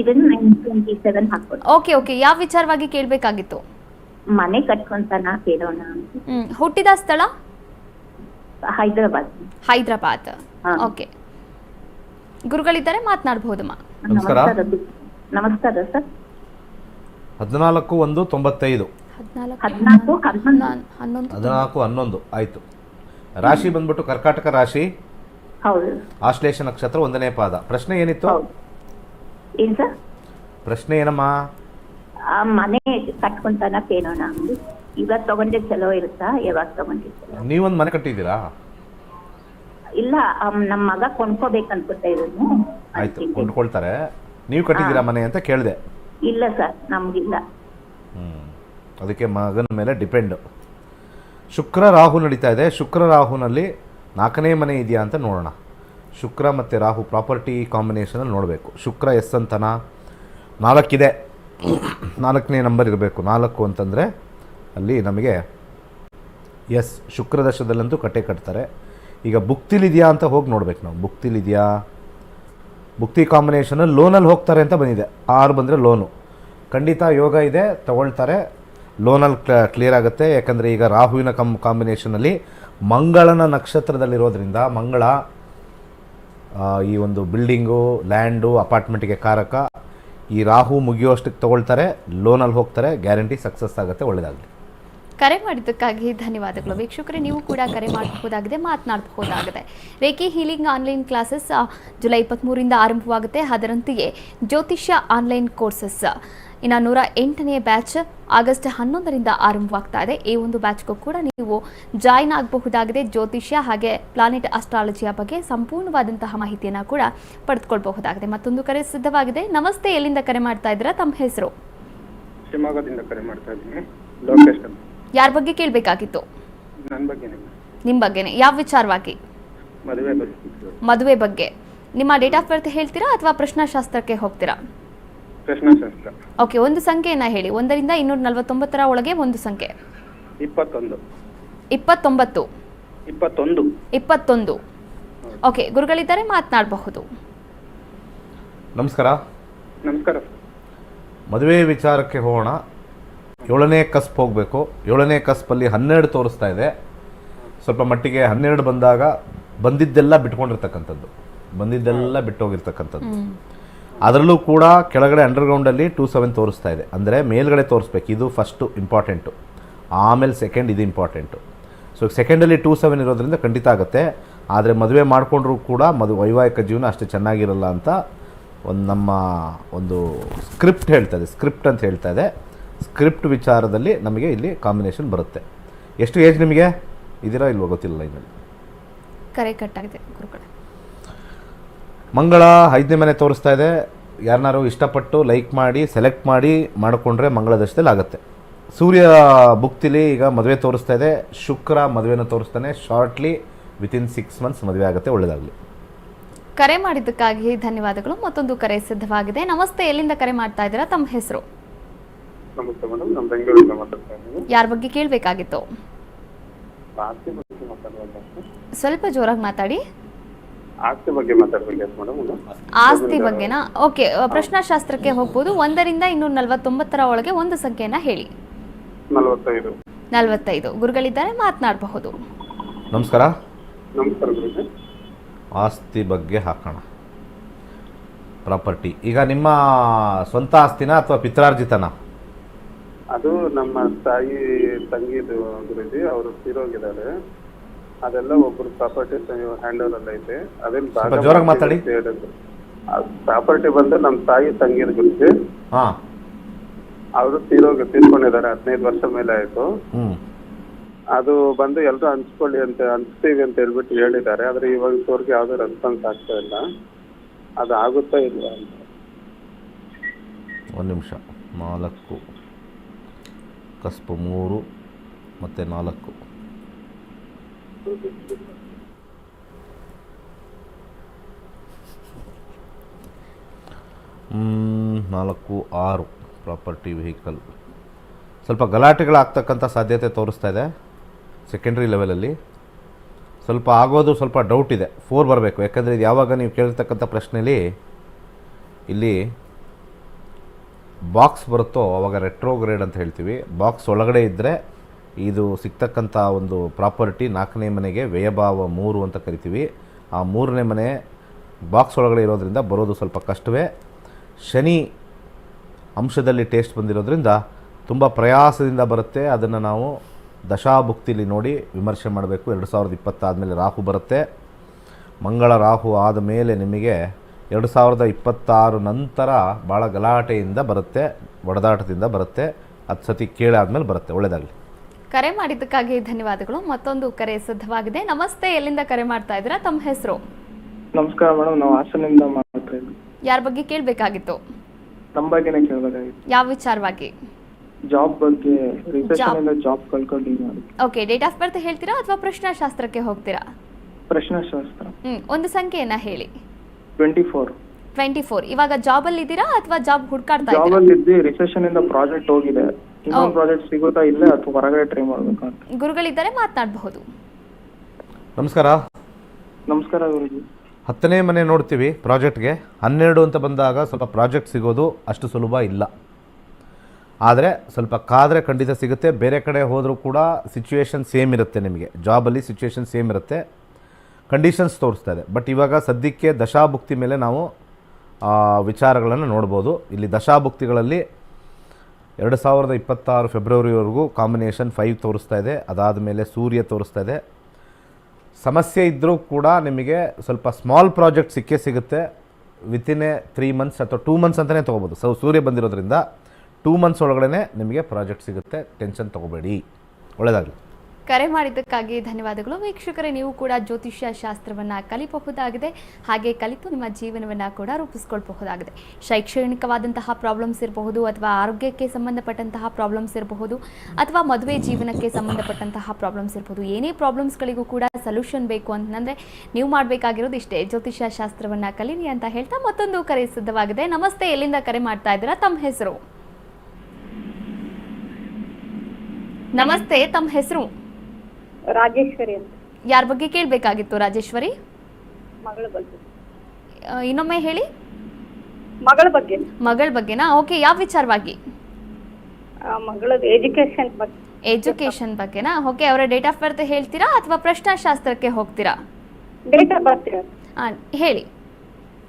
ಇದನ್ನ ನೈನ್ ಟ್ವೆಂಟಿ ಸೆವೆನ್ ಹಾಕೊಡಿ ಓಕೆ ಓಕೆ ಯಾವ ವಿಚಾರವಾಗಿ ಕೇಳಬೇಕಾಗಿತ್ತು? ಮನೆ ಕಟ್ಕೊಂತಾನ ಕೇಳೋಣ ಅಂತ. ಹ್ಮ್ ಹುಟ್ಟಿದ ಸ್ಥಳ? ಹೈದರಾಬಾದ್. ಹೈದರಾಬಾದ್. ಹಾ. ಓಕೆ. ಗುರುಗಳಿದ್ದಾರೆ ಮಾತನಾಡಬಹುದು ನಮಸ್ಕಾರ. ನಮಸ್ಕಾರ ನಮಸ್ಕಾರ ಸರ್. ಹದಿನಾಲ್ಕು ಒಂದು ತೊಂಬತ್ತೈದು. ಹದಿನಾಲ್ಕು ಹದಿನಾಲ್ಕು ಹನ್ನೊಂದು. ಹನ್ನೊಂದು. ಹದಿನಾಲ್ಕು ಹನ್ನೊಂದು. ಆಯಿತು. ರಾಶಿ ಬಂದ್ಬಿಟ್ಟು ಕರ್ಕಾಟಕ ರಾಶಿ. ಹೌದು. ಆಶ್ಲೇಷ ನಕ್ಷತ್ರ ಒಂದನೇ ಪಾದ. ಪ್ರಶ್ನೆ ಏನಿತ್ತು? ಹೌದು. ಏನ್ ಸರ್? ಪ್ರಶ್ನೆ ಏನಮ್ಮ? ಆ ಮನೆ ಕಟ್ಕೊಂತಾನ ಕೇಳೋಣ ಅಂದು ಇವಾಗ ತಗೊಂಡ್ರೆ ಚಲೋ ಇರುತ್ತಾ? ಯಾವಾಗ ತಗೊಂಡ್ರೆ ಚಲೋ. ನೀವೊಂದು ಮನೆ ಕಟ್ಟಿದ್ದೀರಾ? ಇಲ್ಲ ನಮ್ಮ ನಮ್ ಮಗ ಕೊಂಡ್ಕೋಬೇಕು ಅನ್ಕೊತಾ ಆಯಿತು ಅದಕ್ಕೆ. ಕೊಂಡ್ಕೊಳ್ತಾರೆ. ನೀವು ಕಟ್ಟಿದ್ದೀರಾ ಮನೆ ಅಂತ ಕೇಳಿದೆ. ಇಲ್ಲ ಸರ್ ನಮ್ಗಿಲ್ಲ. ಹ್ಮ್. ಅದಕ್ಕೆ ಮಗನ ಮೇಲೆ ಡಿಪೆಂಡ್. ಶುಕ್ರ ರಾಹು ನಡೀತಾ ಇದೆ. ಶುಕ್ರ ರಾಹುನಲ್ಲಿ ನಾಲ್ಕನೇ ಮನೆ ಇದೆಯಾ ಅಂತ ನೋಡೋಣ. ಶುಕ್ರ ಮತ್ತು ರಾಹು ಪ್ರಾಪರ್ಟಿ ಕಾಂಬಿನೇಷನಲ್ಲಿ ನೋಡಬೇಕು. ಶುಕ್ರ ಎಸ್ ಅಂತನ? ನಾಲ್ಕಿದೆ. ನಾಲ್ಕನೇ ನಂಬರ್ ಇರಬೇಕು. ನಾಲ್ಕು ಅಂತಂದರೆ ಅಲ್ಲಿ ನಮಗೆ ಎಸ್ ಶುಕ್ರದಶದಲ್ಲಂತೂ ಕಟ್ಟೆ ಕಟ್ತಾರೆ. ಈಗ ಬುಕ್ತಿಲಿದೆಯಾ ಅಂತ ಹೋಗಿ ನೋಡ್ಬೇಕು ನಾವು. ಬುಕ್ತಿಲಿದೆಯಾ ಬುಕ್ತಿ ಕಾಂಬಿನೇಷನ್ ಲೋನಲ್ಲಿ ಹೋಗ್ತಾರೆ ಅಂತ ಬಂದಿದೆ. ಆರು ಬಂದರೆ ಲೋನು. ಖಂಡಿತ ಯೋಗ ಇದೆ, ತಗೊಳ್ತಾರೆ. ಲೋನಲ್ಲಿ ಕ್ಲಿಯರ್ ಆಗುತ್ತೆ. ಯಾಕಂದರೆ ಈಗ ರಾಹುವಿನ ಕಮ್ ಕಾಂಬಿನೇಷನಲ್ಲಿ ಮಂಗಳನ ನಕ್ಷತ್ರದಲ್ಲಿರೋದ್ರಿಂದ ಮಂಗಳ ಈ ಒಂದು ಬಿಲ್ಡಿಂಗು ಲ್ಯಾಂಡು ಅಪಾರ್ಟ್ಮೆಂಟಿಗೆ ಕಾರಕ ಈ ರಾಹು ಮುಗಿಯುವಷ್ಟಕ್ಕೆ ತಗೊಳ್ತಾರೆ, ಲೋನಲ್ಲಿ ಹೋಗ್ತಾರೆ, ಗ್ಯಾರಂಟಿ ಸಕ್ಸಸ್ ಆಗುತ್ತೆ ಒಳ್ಳೆಯದಾಗಲಿ ಕರೆ ಮಾಡಿದ್ದಕ್ಕಾಗಿ ಧನ್ಯವಾದಗಳು. ವೀಕ್ಷಕರೇ, ನೀವು ಕೂಡ ಕರೆ ಮಾಡಬಹುದಾಗಿದೆ, ಮಾತನಾಡಬಹುದಾಗಿದೆ. ರೇಖೆ ಹೀಲಿಂಗ್ ಆನ್ಲೈನ್ ಕ್ಲಾಸಸ್ ಜುಲೈ ಇಪ್ಪತ್ತ್ಮೂರಿಂದ ಆರಂಭವಾಗುತ್ತೆ. ಅದರಂತೆಯೇ ಜ್ಯೋತಿಷ್ಯ ಆನ್ಲೈನ್ ಕೋರ್ಸಸ್. ಇನ್ನು ನೂರ ಎಂಟನೇ ಬ್ಯಾಚ್ ಆಗಸ್ಟ್ ಹನ್ನೊಂದರಿಂದ ಆರಂಭವಾಗ್ತಾ ಇದೆ. ಈ ಒಂದು ಬ್ಯಾಚ್ಗೂ ಕೂಡ ನೀವು ಜಾಯಿನ್ ಆಗಬಹುದಾಗಿದೆ. ಜ್ಯೋತಿಷ್ಯ ಹಾಗೆ ಪ್ಲಾನೆಟ್ ಅಸ್ಟ್ರಾಲಜಿಯ ಬಗ್ಗೆ ಸಂಪೂರ್ಣವಾದಂತಹ ಮಾಹಿತಿಯನ್ನು ಕೂಡ ಪಡೆದುಕೊಳ್ಬಹುದಾಗಿದೆ. ಮತ್ತೊಂದು ಕರೆ ಸಿದ್ಧವಾಗಿದೆ. ನಮಸ್ತೆ ಎಲ್ಲಿಂದ ಕರೆ ಮಾಡ್ತಾ ಇದ್ದೀರಾ? ತಮ್ಮ ಹೆಸರು? ಶಿವಮೊಗ್ಗದಿಂದ ಕರೆ ಮಾಡ್ತಾ ಇದ್ದೀನಿ. ಲೋಕೇಶ್ ಯಾರ ಬಗ್ಗೆ ಕೇಳಬೇಕಾಗಿತ್ತು? ನನ್ನ ಬಗ್ಗೆ ನಿಮ್ಮ ಬಗ್ಗೆನೇ. ಯಾವ ವಿಚಾರವಾಗಿ? ಮದುವೆ ಬಗ್ಗೆ ಮದುವೆ ಬಗ್ಗೆ. ನಿಮ್ಮ ಡೇಟ್ ಆಫ್ ಬರ್ತ್ ಹೇಳ್ತೀರಾ ಅಥವಾ ಪ್ರಶ್ನಾಶಾಸ್ತ್ರಕ್ಕೆ ಹೋಗ್ತೀರಾ? ಪ್ರಶ್ನಾಶಾಸ್ತ್ರ ಓಕೆ ಒಂದು ಸಂಖ್ಯೆಯನ್ನ ಹೇಳಿ. ಒಂದರಿಂದ ಇನ್ನೂರ ನಲವತ್ತೊಂಬತ್ತರ ಒಳಗೆ ಒಂದು ಸಂಖ್ಯೆ. ಇಪ್ಪತ್ತೊಂದು. ಇಪ್ಪತ್ತೊಂಬತ್ತು. ಇಪ್ಪತ್ತೊಂದು. ಇಪ್ಪತ್ತೊಂದು. ಓಕೆ ಗುರುಗಳಿದ್ದಾರೆ ಮಾತನಾಡಬಹುದು. ನಮಸ್ಕಾರ. ನಮಸ್ಕಾರ ಮದುವೆ ವಿಚಾರಕ್ಕೆ ಹೋಗೋಣ. ಏಳನೇ ಕಸ್ಪ್ ಹೋಗಬೇಕು. ಏಳನೇ ಕಸ್ಪಲ್ಲಿ ಹನ್ನೆರಡು ತೋರಿಸ್ತಾ ಇದೆ. ಸ್ವಲ್ಪ ಮಟ್ಟಿಗೆ ಹನ್ನೆರಡು ಬಂದಾಗ ಬಂದಿದ್ದೆಲ್ಲ ಬಿಟ್ಕೊಂಡಿರ್ತಕ್ಕಂಥದ್ದು. ಬಂದಿದ್ದೆಲ್ಲ ಬಿಟ್ಟೋಗಿರ್ತಕ್ಕಂಥದ್ದು. ಅದರಲ್ಲೂ ಕೂಡ ಕೆಳಗಡೆ ಅಂಡರ್ಗ್ರೌಂಡಲ್ಲಿ ಟೂ ಸೆವೆನ್ ತೋರಿಸ್ತಾ ಇದೆ. ಅಂದರೆ ಮೇಲ್ಗಡೆ ತೋರಿಸ್ಬೇಕು. ಇದು ಫಸ್ಟು ಇಂಪಾರ್ಟೆಂಟು ಆಮೇಲೆ ಸೆಕೆಂಡ್ ಇದು ಇಂಪಾರ್ಟೆಂಟು ಸೊ ಸೆಕೆಂಡಲ್ಲಿ ಟೂ ಸೆವೆನ್ ಇರೋದ್ರಿಂದ ಖಂಡಿತ ಆಗುತ್ತೆ. ಆದರೆ ಮದುವೆ ಮಾಡಿಕೊಂಡ್ರೂ ಕೂಡ ಮದುವೆ ವೈವಾಹಿಕ ಜೀವನ ಅಷ್ಟು ಚೆನ್ನಾಗಿರಲ್ಲ ಅಂತ ಒಂದು ನಮ್ಮ ಒಂದು ಸ್ಕ್ರಿಪ್ಟ್ ಹೇಳ್ತಾ ಇದೆ. ಸ್ಕ್ರಿಪ್ಟ್ ಅಂತ ಹೇಳ್ತಾ ಇದೆ. ಸ್ಕ್ರಿಪ್ಟ್ ವಿಚಾರದಲ್ಲಿ ನಮಗೆ ಇಲ್ಲಿ ಕಾಂಬಿನೇಷನ್ ಬರುತ್ತೆ. ಎಷ್ಟು ಏಜ್ ನಿಮಗೆ? ಇದೀರಾ ಇಲ್ವೋ ಗೊತ್ತಿಲ್ಲ ಲೈನಲ್ಲಿ ಕರೆ ಕಟ್ಟಾಗಿದೆ ಗುರುಗಳೇ. ಮಂಗಳ ಐದನೇ ಮನೆ ತೋರಿಸ್ತಾ ಇದೆ. ಯಾರನ್ನಾರು ಇಷ್ಟಪಟ್ಟು ಲೈಕ್ ಮಾಡಿ ಸೆಲೆಕ್ಟ್ ಮಾಡಿ ಮಾಡಿಕೊಂಡ್ರೆ ಮಂಗಳ ದಶದಲ್ಲಿ ಆಗುತ್ತೆ. ಸೂರ್ಯ ಭುಕ್ತಿಲಿ ಈಗ ಮದುವೆ ತೋರಿಸ್ತಾ ಇದೆ. ಶುಕ್ರ ಮದುವೆನ ತೋರಿಸ್ತಾನೆ. ಶಾರ್ಟ್ಲಿ ವಿತಿನ್ ಸಿಕ್ಸ್ ಮಂತ್ಸ್ ಮದುವೆ ಆಗುತ್ತೆ ಒಳ್ಳೆಯದಾಗಲಿ ಕರೆ ಮಾಡಿದ್ದಕ್ಕಾಗಿ ಧನ್ಯವಾದಗಳು. ಮತ್ತೊಂದು ಕರೆ ಸಿದ್ಧವಾಗಿದೆ. ನಮಸ್ತೆ ಎಲ್ಲಿಂದ ಕರೆ ಮಾಡ್ತಾ ಇದ್ದೀರಾ? ತಮ್ಮ ಹೆಸರು? ನಮಸ್ತೆ ಮೇಡಮ್ ನಮ್ಮ ಬೆಂಗಳೂರಿಂದ ಮಾತಾಡ್ತಾ ಇದ್ದೀನಿ. ಯಾರ ಬಗ್ಗೆ ಕೇಳಬೇಕಾಗಿತ್ತು? ಆಸ್ತಿ ಬಗ್ಗೆ ಮಾತಾಡುವಾಗ ಸ್ವಲ್ಪ ಜೋರಾಗಿ ಮಾತಾಡಿ. ಆಸ್ತಿ ಬಗ್ಗೆ ಮಾತಾಡ್ಬೇಕಾಯ್ತು ಮೇಡಮ್ ಆಸ್ತಿ ಬಗ್ಗೆನಾ? ಓಕೆ ಪ್ರಶ್ನಾಶಾಸ್ತ್ರಕ್ಕೆ ಹೋಗ್ಬೋದು. ಒಂದರಿಂದ ಇನ್ನೂರ ನಲವತ್ತೊಂಬತ್ತರ ಒಳಗೆ ಒಂದು ಸಂಖ್ಯೆಯನ್ನ ಹೇಳಿ. ನಲವತ್ತೈದು. ನಲವತ್ತೈದು. ಗುರುಗಳಿದ್ದಾರೆ ಮಾತನಾಡಬಹುದು. ನಮಸ್ಕಾರ. ನಮಸ್ಕಾರ ಗುರುಜಿ. ಆಸ್ತಿ ಬಗ್ಗೆ ಹಾಕೋಣ. ಪ್ರಾಪರ್ಟಿ. ಈಗ ನಿಮ್ಮ ಸ್ವಂತ ಆಸ್ತಿನ ಅಥವಾ ಪಿತ್ರಾರ್ಜಿತನ? ಅದು ನಮ್ಮ ತಾಯಿ ತಂಗಿದು ಗುರುಜಿ ಅವರು ತೀರೋಗಿದ್ದಾರೆ ಅದೆಲ್ಲ ಒಬ್ರು ಪ್ರಾಪರ್ಟಿ ಹ್ಯಾಂಡ್ ಓವರ್ ಅಲ್ಲಿ ಐತೆ ಅದೇನ್ ಸ್ವಲ್ಪ ಜೋರಾಗಿ ಮಾತಾಡಿ. ಪ್ರಾಪರ್ಟಿ ಬಂದು ನಮ್ಮ ತಾಯಿ ತಂಗಿರ ಗುರುಜಿ ಹಾಂ. ಅವರು ತೀರೋಗಿ ತೀರ್ಕೊಂಡಿದ್ದಾರೆ ಹದಿನೈದು ವರ್ಷ ಮೇಲೆ ಆಯ್ತು. ಅದು ಬಂದು ಎಲ್ಲರೂ ಹಂಚ್ಕೊಳ್ಳಿ ಅಂತ ಹಂಚ್ತೀವಿ ಅಂತ ಹೇಳ್ಬಿಟ್ಟು ಹೇಳಿದ್ದಾರೆ. ಆದ್ರೆ ಇವಾಗ ತೋರ್ಗೆ ಯಾವ್ದು ರೆಸ್ಪಾನ್ಸ್ ಆಗ್ತಾ ಇಲ್ಲ. ಅದು ಆಗುತ್ತಾ ಇಲ್ಲ ಅಂತ. ಒಂದು ನಿಮಿಷ. ನಾಲ್ಕು. ಕಸ್ಪು ಮೂರು ಮತ್ತು ನಾಲ್ಕು. ನಾಲ್ಕು, ಆರು ಪ್ರಾಪರ್ಟಿ ವೆಹಿಕಲ್. ಸ್ವಲ್ಪ ಗಲಾಟೆಗಳಾಗ್ತಕ್ಕಂಥ ಸಾಧ್ಯತೆ ತೋರಿಸ್ತಾ ಇದೆ ಸೆಕೆಂಡ್ರಿ ಲೆವೆಲಲ್ಲಿ ಸ್ವಲ್ಪ ಆಗೋದು ಸ್ವಲ್ಪ ಡೌಟ್ ಇದೆ ಫೋರ್ ಬರಬೇಕು. ಯಾಕಂದರೆ ಇದು ಯಾವಾಗ ನೀವು ಕೇಳಿರ್ತಕ್ಕಂಥ ಪ್ರಶ್ನೆಯಲ್ಲಿ ಇಲ್ಲಿ ಬಾಕ್ಸ್ ಬರುತ್ತೋ, ಅವಾಗ ರೆಟ್ರೋಗ್ರೇಡ್ ಅಂತ ಹೇಳ್ತೀವಿ. ಬಾಕ್ಸ್ ಒಳಗಡೆ ಇದ್ದರೆ ಇದು ಸಿಗ್ತಕ್ಕಂಥ ಒಂದು ಪ್ರಾಪರ್ಟಿ ನಾಲ್ಕನೇ ಮನೆಗೆ ವ್ಯಯಭಾವ ಮೂರು ಅಂತ ಕರಿತೀವಿ. ಆ ಮೂರನೇ ಮನೆ ಬಾಕ್ಸ್ ಒಳಗಡೆ ಇರೋದ್ರಿಂದ ಬರೋದು ಸ್ವಲ್ಪ ಕಷ್ಟವೇ. ಶನಿ ಅಂಶದಲ್ಲಿ ಟೇಸ್ಟ್ ಬಂದಿರೋದ್ರಿಂದ ತುಂಬ ಪ್ರಯಾಸದಿಂದ ಬರುತ್ತೆ. ಅದನ್ನು ನಾವು ದಶಾಭುಕ್ತಿಲಿ ನೋಡಿ ವಿಮರ್ಶೆ ಮಾಡಬೇಕು. ಎರಡು ಸಾವಿರದ ಇಪ್ಪತ್ತಾದಮೇಲೆ ರಾಹು ಬರುತ್ತೆ. ಮಂಗಳ ರಾಹು ಆದ ಮೇಲೆ ನಿಮಗೆ ಎರಡು ಸಾವಿರದ ಇಪ್ಪತ್ತಾರು ನಂತರ ಭಾಳ ಗಲಾಟೆಯಿಂದ ಬರುತ್ತೆ, ಒಡೆದಾಟದಿಂದ ಬರುತ್ತೆ. ಹತ್ತು ಸತಿ ಕೇಳಾದ್ಮೇಲೆ ಬರುತ್ತೆ ಒಳ್ಳೆಯದಾಗಲಿ ಕರೆ ಮಾಡಿದ್ದಕ್ಕಾಗಿ ಧನ್ಯವಾದಗಳು. ಮತ್ತೊಂದು ಕರೆ ಸಿದ್ಧವಾಗಿದೆ. ನಮಸ್ತೆ ಎಲ್ಲಿಂದ ಕರೆ ಮಾಡ್ತಾ ಇದ್ದೀರಾ? ತಮ್ಮ ಹೆಸರು? ನಮಸ್ಕಾರ ಮೇಡಮ್ ನಾವು ಹಾಸನಿಂದ ಮಾತಾಡ್ತಾ ಯಾರ ಬಗ್ಗೆ ಕೇಳಬೇಕಾಗಿತ್ತು? ನಮ್ಮ ಬಗ್ಗೆನೇ ಕೇಳಬೇಕಾಗಿತ್ತು. ಯಾವ ವಿಚಾರವಾಗಿ? ಜಾಬ್ ಬಗ್ಗೆ ರಿಸೆಷನ್ ಇಂದ ಜಾಬ್ ಕಳ್ಕೊಂಡಿದ್ದೀನಿ ಓಕೆ ಡೇಟ್ ಆಫ್ ಬರ್ತ್ ಹೇಳ್ತೀರಾ ಅಥವಾ ಪ್ರಶ್ನಾಶಾಸ್ತ್ರಕ್ಕೆ ಹೋಗ್ತೀರಾ? ಪ್ರಶ್ನಾಶಾಸ್ತ್ರ. ಹ್ಮ್ ಒಂದು ಸಂಖ್ಯೆಯನ್ನ ಹೇಳಿ. ಟ್ವೆಂಟಿ ಫೋರ್ ಟ್ವೆಂಟಿ ಫೋರ್ ಇವಾಗ ಜಾಬ್ ಅಲ್ಲಿ ಇದ್ದೀರಾ ಅಥವಾ ಜಾಬ್ ಹುಡ್ಕಾಡ್ತಾ ಜಾಬ್ ಇದ್ದೀರಾ? ಅಲ್ಲಿ ಇದ್ದು ರಿಸೆಷನ್ ಇಂದ ಪ್ರಾಜೆಕ್ಟ್ ಹೋಗಿದೆ. ಇನ್ನೊಂದು ಪ್ರಾಜೆಕ್ಟ್ ಸಿಗುತ್ತಾ ಇಲ್ಲ ಅಥವಾ ಹೊರಗಡೆ ಟ್ರೈ ಮಾಡಬೇಕು ಅಂತ. ಗುರುಗಳಿದ್ದಾರೆ ಮಾತನಾಡಬಹುದು. ನಮಸ್ಕಾರ. ನಮಸ್ಕಾರ ಗುರುಜಿ. ಹತ್ತನೇ ಮನೆ ನೋಡ್ತೀವಿ ಪ್ರಾಜೆಕ್ಟ್ಗೆ. ಹನ್ನೆರಡು ಅಂತ ಬಂದಾಗ ಸ್ವಲ್ಪ ಪ್ರಾಜೆಕ್ಟ್ ಸಿಗೋದು ಅಷ್ಟು ಸುಲಭ ಇಲ್ಲ. ಆದರೆ ಸ್ವಲ್ಪ ಕಾದರೆ ಖಂಡಿತ ಸಿಗುತ್ತೆ. ಬೇರೆ ಕಡೆ ಹೋದರೂ ಕೂಡ ಸಿಚುವೇಶನ್ ಸೇಮ್ ಇರುತ್ತೆ ನಿಮಗೆ. ಜಾಬಲ್ಲಿ ಸಿಚುವೇಶನ್ ಸೇಮ್ ಇರುತ್ತೆ. ಕಂಡೀಷನ್ಸ್ ತೋರಿಸ್ತಾ ಇದೆ. ಬಟ್ ಇವಾಗ ಸದ್ಯಕ್ಕೆ ದಶಾಭುಕ್ತಿ ಮೇಲೆ ನಾವು ವಿಚಾರಗಳನ್ನು ನೋಡ್ಬೋದು. ಇಲ್ಲಿ ದಶಾಭುಕ್ತಿಗಳಲ್ಲಿ ಎರಡು ಸಾವಿರದ ಇಪ್ಪತ್ತಾರು ಫೆಬ್ರವರಿವರೆಗೂ ಕಾಂಬಿನೇಷನ್ ಫೈವ್ ತೋರಿಸ್ತಾ ಇದೆ. ಅದಾದ ಮೇಲೆ ಸೂರ್ಯ ತೋರಿಸ್ತಾ ಇದೆ. ಸಮಸ್ಯೆ ಇದ್ದರೂ ಕೂಡ ನಿಮಗೆ ಸ್ವಲ್ಪ ಸ್ಮಾಲ್ ಪ್ರಾಜೆಕ್ಟ್ ಸಿಕ್ಕೇ ಸಿಗುತ್ತೆ. ವಿತಿನ್ ಎ ತ್ರೀ ಮಂತ್ಸ್ ಅಥವಾ ಟೂ ಮಂತ್ಸ್ ಅಂತಲೇ ತೊಗೋಬೋದು. ಸೊ ಸೂರ್ಯ ಬಂದಿರೋದ್ರಿಂದ ಟೂ ಮಂತ್ಸ್ ಒಳಗಡೆ ನಿಮಗೆ ಪ್ರಾಜೆಕ್ಟ್ ಸಿಗುತ್ತೆ. ಟೆನ್ಷನ್ ತೊಗೋಬೇಡಿ. ಒಳ್ಳೆಯದಾಗಲಿ ಕರೆ ಮಾಡಿದ್ದಕ್ಕಾಗಿ ಧನ್ಯವಾದಗಳು. ವೀಕ್ಷಕರೇ, ನೀವು ಕೂಡ ಜ್ಯೋತಿಷ್ಯ ಶಾಸ್ತ್ರವನ್ನು ಕಲಿಬಹುದಾಗಿದೆ. ಹಾಗೆ ಕಲಿತು ನಿಮ್ಮ ಜೀವನವನ್ನು ಕೂಡ ರೂಪಿಸ್ಕೊಳ್ಬಹುದಾಗಿದೆ. ಶೈಕ್ಷಣಿಕವಾದಂತಹ ಪ್ರಾಬ್ಲಮ್ಸ್ ಇರಬಹುದು ಅಥವಾ ಆರೋಗ್ಯಕ್ಕೆ ಸಂಬಂಧಪಟ್ಟಂತಹ ಪ್ರಾಬ್ಲಮ್ಸ್ ಇರಬಹುದು ಅಥವಾ ಮದುವೆ ಜೀವನಕ್ಕೆ ಸಂಬಂಧಪಟ್ಟಂತಹ ಪ್ರಾಬ್ಲಮ್ಸ್ ಇರಬಹುದು. ಏನೇ ಪ್ರಾಬ್ಲಮ್ಸ್ಗಳಿಗೂ ಕೂಡ ಸೊಲ್ಯೂಷನ್ ಬೇಕು ಅಂತಂದರೆ ನೀವು ಮಾಡಬೇಕಾಗಿರೋದು ಇಷ್ಟೇ. ಜ್ಯೋತಿಷ್ಯ ಶಾಸ್ತ್ರವನ್ನು ಕಲೀರಿ ಅಂತ ಹೇಳ್ತಾ ಮತ್ತೊಂದು ಕರೆ ಸಿದ್ಧವಾಗಿದೆ. ನಮಸ್ತೆ, ಎಲ್ಲಿಂದ ಕರೆ ಮಾಡ್ತಾ ಇದ್ದೀರಾ? ತಮ್ಮ ಹೆಸರು. ನಮಸ್ತೆ, ತಮ್ಮ ಹೆಸರು. ರಾಜೇಶ್ವರಿ ಅಂತ. ಯಾರ ಬಗ್ಗೆ ಕೇಳಬೇಕಾಗಿತ್ತು ರಾಜೇಶ್ವರಿ? ಮಗಳ ಬಗ್ಗೆ. ಇನ್ನೊಮ್ಮೆ ಹೇಳಿ. ಮಗಳ ಬಗ್ಗೆ. ಮಗಳ ಬಗ್ಗೆನಾ? ಓಕೆ ಯಾವ ವಿಚಾರವಾಗಿ? ಮಗಳದ ಎಜುಕೇಶನ್ ಬಗ್ಗೆ. ಎಜುಕೇಶನ್ ಬಗ್ಗೆನಾ? ಓಕೆ ಅವರ ಡೇಟ್ ಆಫ್ ಬರ್ತ್ ಹೇಳ್ತೀರಾ ಅಥವಾ ಪ್ರಶ್ನಾಶಾಸ್ತ್ರಕ್ಕೆ ಹೋಗ್ತೀರಾ? ಡೇಟ್ ಆಫ್ ಬರ್ತ್ ಹೇಳಿ.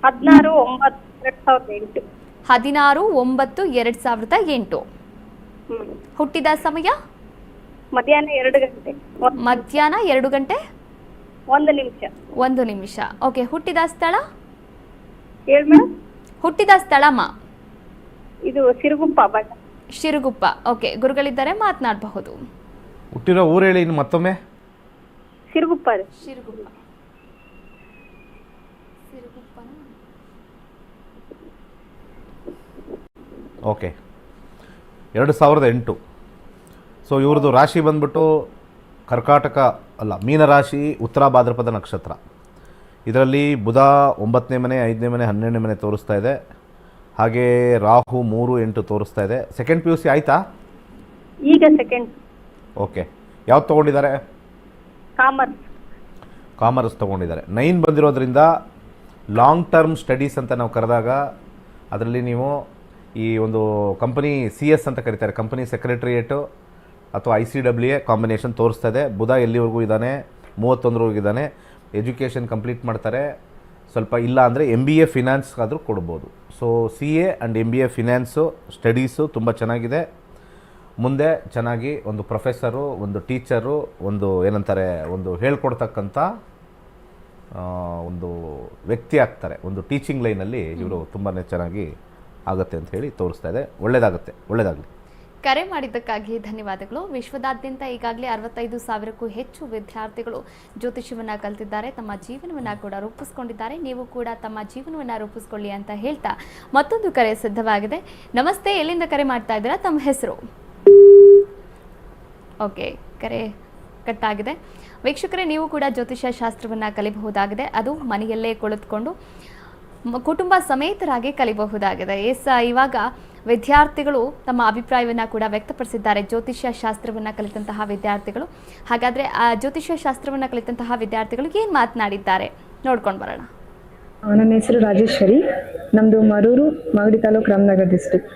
ಹದಿನಾರು ಒಂಬತ್ತು ಎರಡ್ ಸಾವಿರದ ಎಂಟು. ಹದಿನಾರು ಒಂಬತ್ತು ಎರಡು ಸಾವಿರದ ಎಂಟು. ಹುಟ್ಟಿದ ಸಮಯ? ಮಧ್ಯಾಹ್ನ ಎರಡು ಗಂಟೆ. ಮಧ್ಯಾಹ್ನ ಎರಡು ಗಂಟೆ? ಒಂದು ನಿಮಿಷ. ಒಂದು ನಿಮಿಷ. ಓಕೆ ಹುಟ್ಟಿದ ಸ್ಥಳ? ಹೇಳಿ ಮೇಡಮ್. ಹುಟ್ಟಿದ ಸ್ಥಳಮ್ಮ ಇದು ಸಿರುಗುಪ್ಪ ಬಣ್ಣ. ಶಿರುಗುಪ್ಪ ಓಕೆ ಗುರುಗಳಿದ್ದಾರೆ ಮಾತನಾಡಬಹುದು. ಹುಟ್ಟಿರೋ ಊರು ಹೇಳಿ ಇನ್ನು ಮತ್ತೊಮ್ಮೆ? ಸಿರುಗುಪ್ಪ ರೀ ಶಿರುಗುಪ್ಪ ಓಕೆ. ಎರಡು ಸಾವಿರದ ಎಂಟು. ಸೊ ಇವ್ರದ್ದು ರಾಶಿ ಬಂದ್ಬಿಟ್ಟು ಕರ್ಕಾಟಕ ಅಲ್ಲ ಮೀನರಾಶಿ ಉತ್ತರ ಭಾದ್ರಪದ ನಕ್ಷತ್ರ. ಇದರಲ್ಲಿ ಬುಧ ಒಂಬತ್ತನೇ ಮನೆ ಐದನೇ ಮನೆ ಹನ್ನೆರಡನೇ ಮನೆ ತೋರಿಸ್ತಾ ಇದೆ. ಹಾಗೆ ರಾಹು ಮೂರು ಎಂಟು ತೋರಿಸ್ತಾ ಇದೆ. ಸೆಕೆಂಡ್ ಪಿ ಯು ಸಿ ಆಯಿತಾ? ಈಗ ಸೆಕೆಂಡ್ ಓಕೆ ಯಾವ್ದು ತೊಗೊಂಡಿದ್ದಾರೆ? ಕಾಮರ್ಸ್. ಕಾಮರ್ಸ್ ತೊಗೊಂಡಿದ್ದಾರೆ. ನೈನ್ ಬಂದಿರೋದ್ರಿಂದ ಲಾಂಗ್ ಟರ್ಮ್ ಸ್ಟಡೀಸ್ ಅಂತ ನಾವು ಕರೆದಾಗ ಅದರಲ್ಲಿ ನೀವು ಈ ಒಂದು ಕಂಪನಿ ಸಿ ಎಸ್ ಅಂತ ಕರೀತಾರೆ ಕಂಪನಿ ಸೆಕ್ರೆಟ್ರಿಯೇಟು ಅಥವಾ I C W A combination ತೋರಿಸ್ತಾ ಇದೆ ಬುಧ ಎಲ್ಲಿವರೆಗೂ ಇದ್ದಾನೆ? ಮೂವತ್ತೊಂದರವರೆಗೂ ಇದ್ದಾನೆ. ಎಜುಕೇಷನ್ ಕಂಪ್ಲೀಟ್ ಮಾಡ್ತಾರೆ. ಸ್ವಲ್ಪ ಇಲ್ಲ ಅಂದರೆ ಎಂ ಬಿ ಎ ಫಿನಾನ್ಸ್ ಆದರೂ ಕೊಡ್ಬೋದು. So C A and M B A finance studies ತುಂಬ ಚೆನ್ನಾಗಿದೆ. ಮುಂದೆ ಚೆನ್ನಾಗಿ ಒಂದು ಪ್ರೊಫೆಸರು ಒಂದು ಟೀಚರು ಒಂದು ಏನಂತಾರೆ ಒಂದು ಹೇಳ್ಕೊಡ್ತಕ್ಕಂಥ ಒಂದು ವ್ಯಕ್ತಿ ಆಗ್ತಾರೆ. ಒಂದು ಟೀಚಿಂಗ್ ಲೈನಲ್ಲಿ ಇವರು ತುಂಬಾ ಚೆನ್ನಾಗಿ ಆಗುತ್ತೆ ಅಂತ ಹೇಳಿ ತೋರಿಸ್ತಾ ಇದೆ. ಒಳ್ಳೆಯದಾಗುತ್ತೆ ಒಳ್ಳೆಯದಾಗಲಿ ಕರೆ ಮಾಡಿದ್ದಕ್ಕಾಗಿ ಧನ್ಯವಾದಗಳು. ವಿಶ್ವದಾದ್ಯಂತ ಈಗಾಗಲೇ ಅರವತ್ತೈದು ಸಾವಿರಕ್ಕೂ ಹೆಚ್ಚು ವಿದ್ಯಾರ್ಥಿಗಳು ಜ್ಯೋತಿಷ್ಯವನ್ನ ಕಲಿತಿದ್ದಾರೆ. ತಮ್ಮ ಜೀವನವನ್ನ ಕೂಡ ರೂಪಿಸ್ಕೊಂಡಿದ್ದಾರೆ. ನೀವು ಕೂಡ ತಮ್ಮ ಜೀವನವನ್ನ ರೂಪಿಸ್ಕೊಳ್ಳಿ ಅಂತ ಹೇಳ್ತಾ ಮತ್ತೊಂದು ಕರೆ ಸಿದ್ಧವಾಗಿದೆ. ನಮಸ್ತೆ, ಎಲ್ಲಿಂದ ಕರೆ ಮಾಡ್ತಾ ಇದ್ದೀರಾ? ತಮ್ಮ ಹೆಸರು? ಓಕೆ, ಕರೆ ಕಟ್ಟಾಗಿದೆ. ವೀಕ್ಷಕರೇ, ನೀವು ಕೂಡ ಜ್ಯೋತಿಷ್ಯ ಶಾಸ್ತ್ರವನ್ನು ಕಲಿಬಹುದಾಗಿದೆ. ಅದು ಮನೆಯಲ್ಲೇ ಕುಳಿತುಕೊಂಡು ಕುಟುಂಬ ಸಮೇತರಾಗಿ ಕಲಿಬಹುದಾಗಿದೆ. ಎಸ್ ಇವಾಗ ವಿದ್ಯಾರ್ಥಿಗಳು ತಮ್ಮ ಅಭಿಪ್ರಾಯವನ್ನು ಕೂಡ ವ್ಯಕ್ತಪಡಿಸಿದ್ದಾರೆ. ಜ್ಯೋತಿಷ್ಯ ಶಾಸ್ತ್ರವನ್ನು ಕಲಿತಂತಹ ವಿದ್ಯಾರ್ಥಿಗಳು. ಹಾಗಾದರೆ ಆ ಜ್ಯೋತಿಷ್ಯ ಶಾಸ್ತ್ರವನ್ನು ಕಲಿತಂತಹ ವಿದ್ಯಾರ್ಥಿಗಳು ಏನು ಮಾತನಾಡಿದ್ದಾರೆ? ನೋಡ್ಕೊಂಡು ಬರೋಣ. ನನ್ನ ಹೆಸರು ರಾಜೇಶ್ವರಿ ನಮ್ಮದು ಮರೂರು, ಮಾಗಡಿ ತಾಲೂಕು ರಾಮನಗರ ಡಿಸ್ಟಿಕ್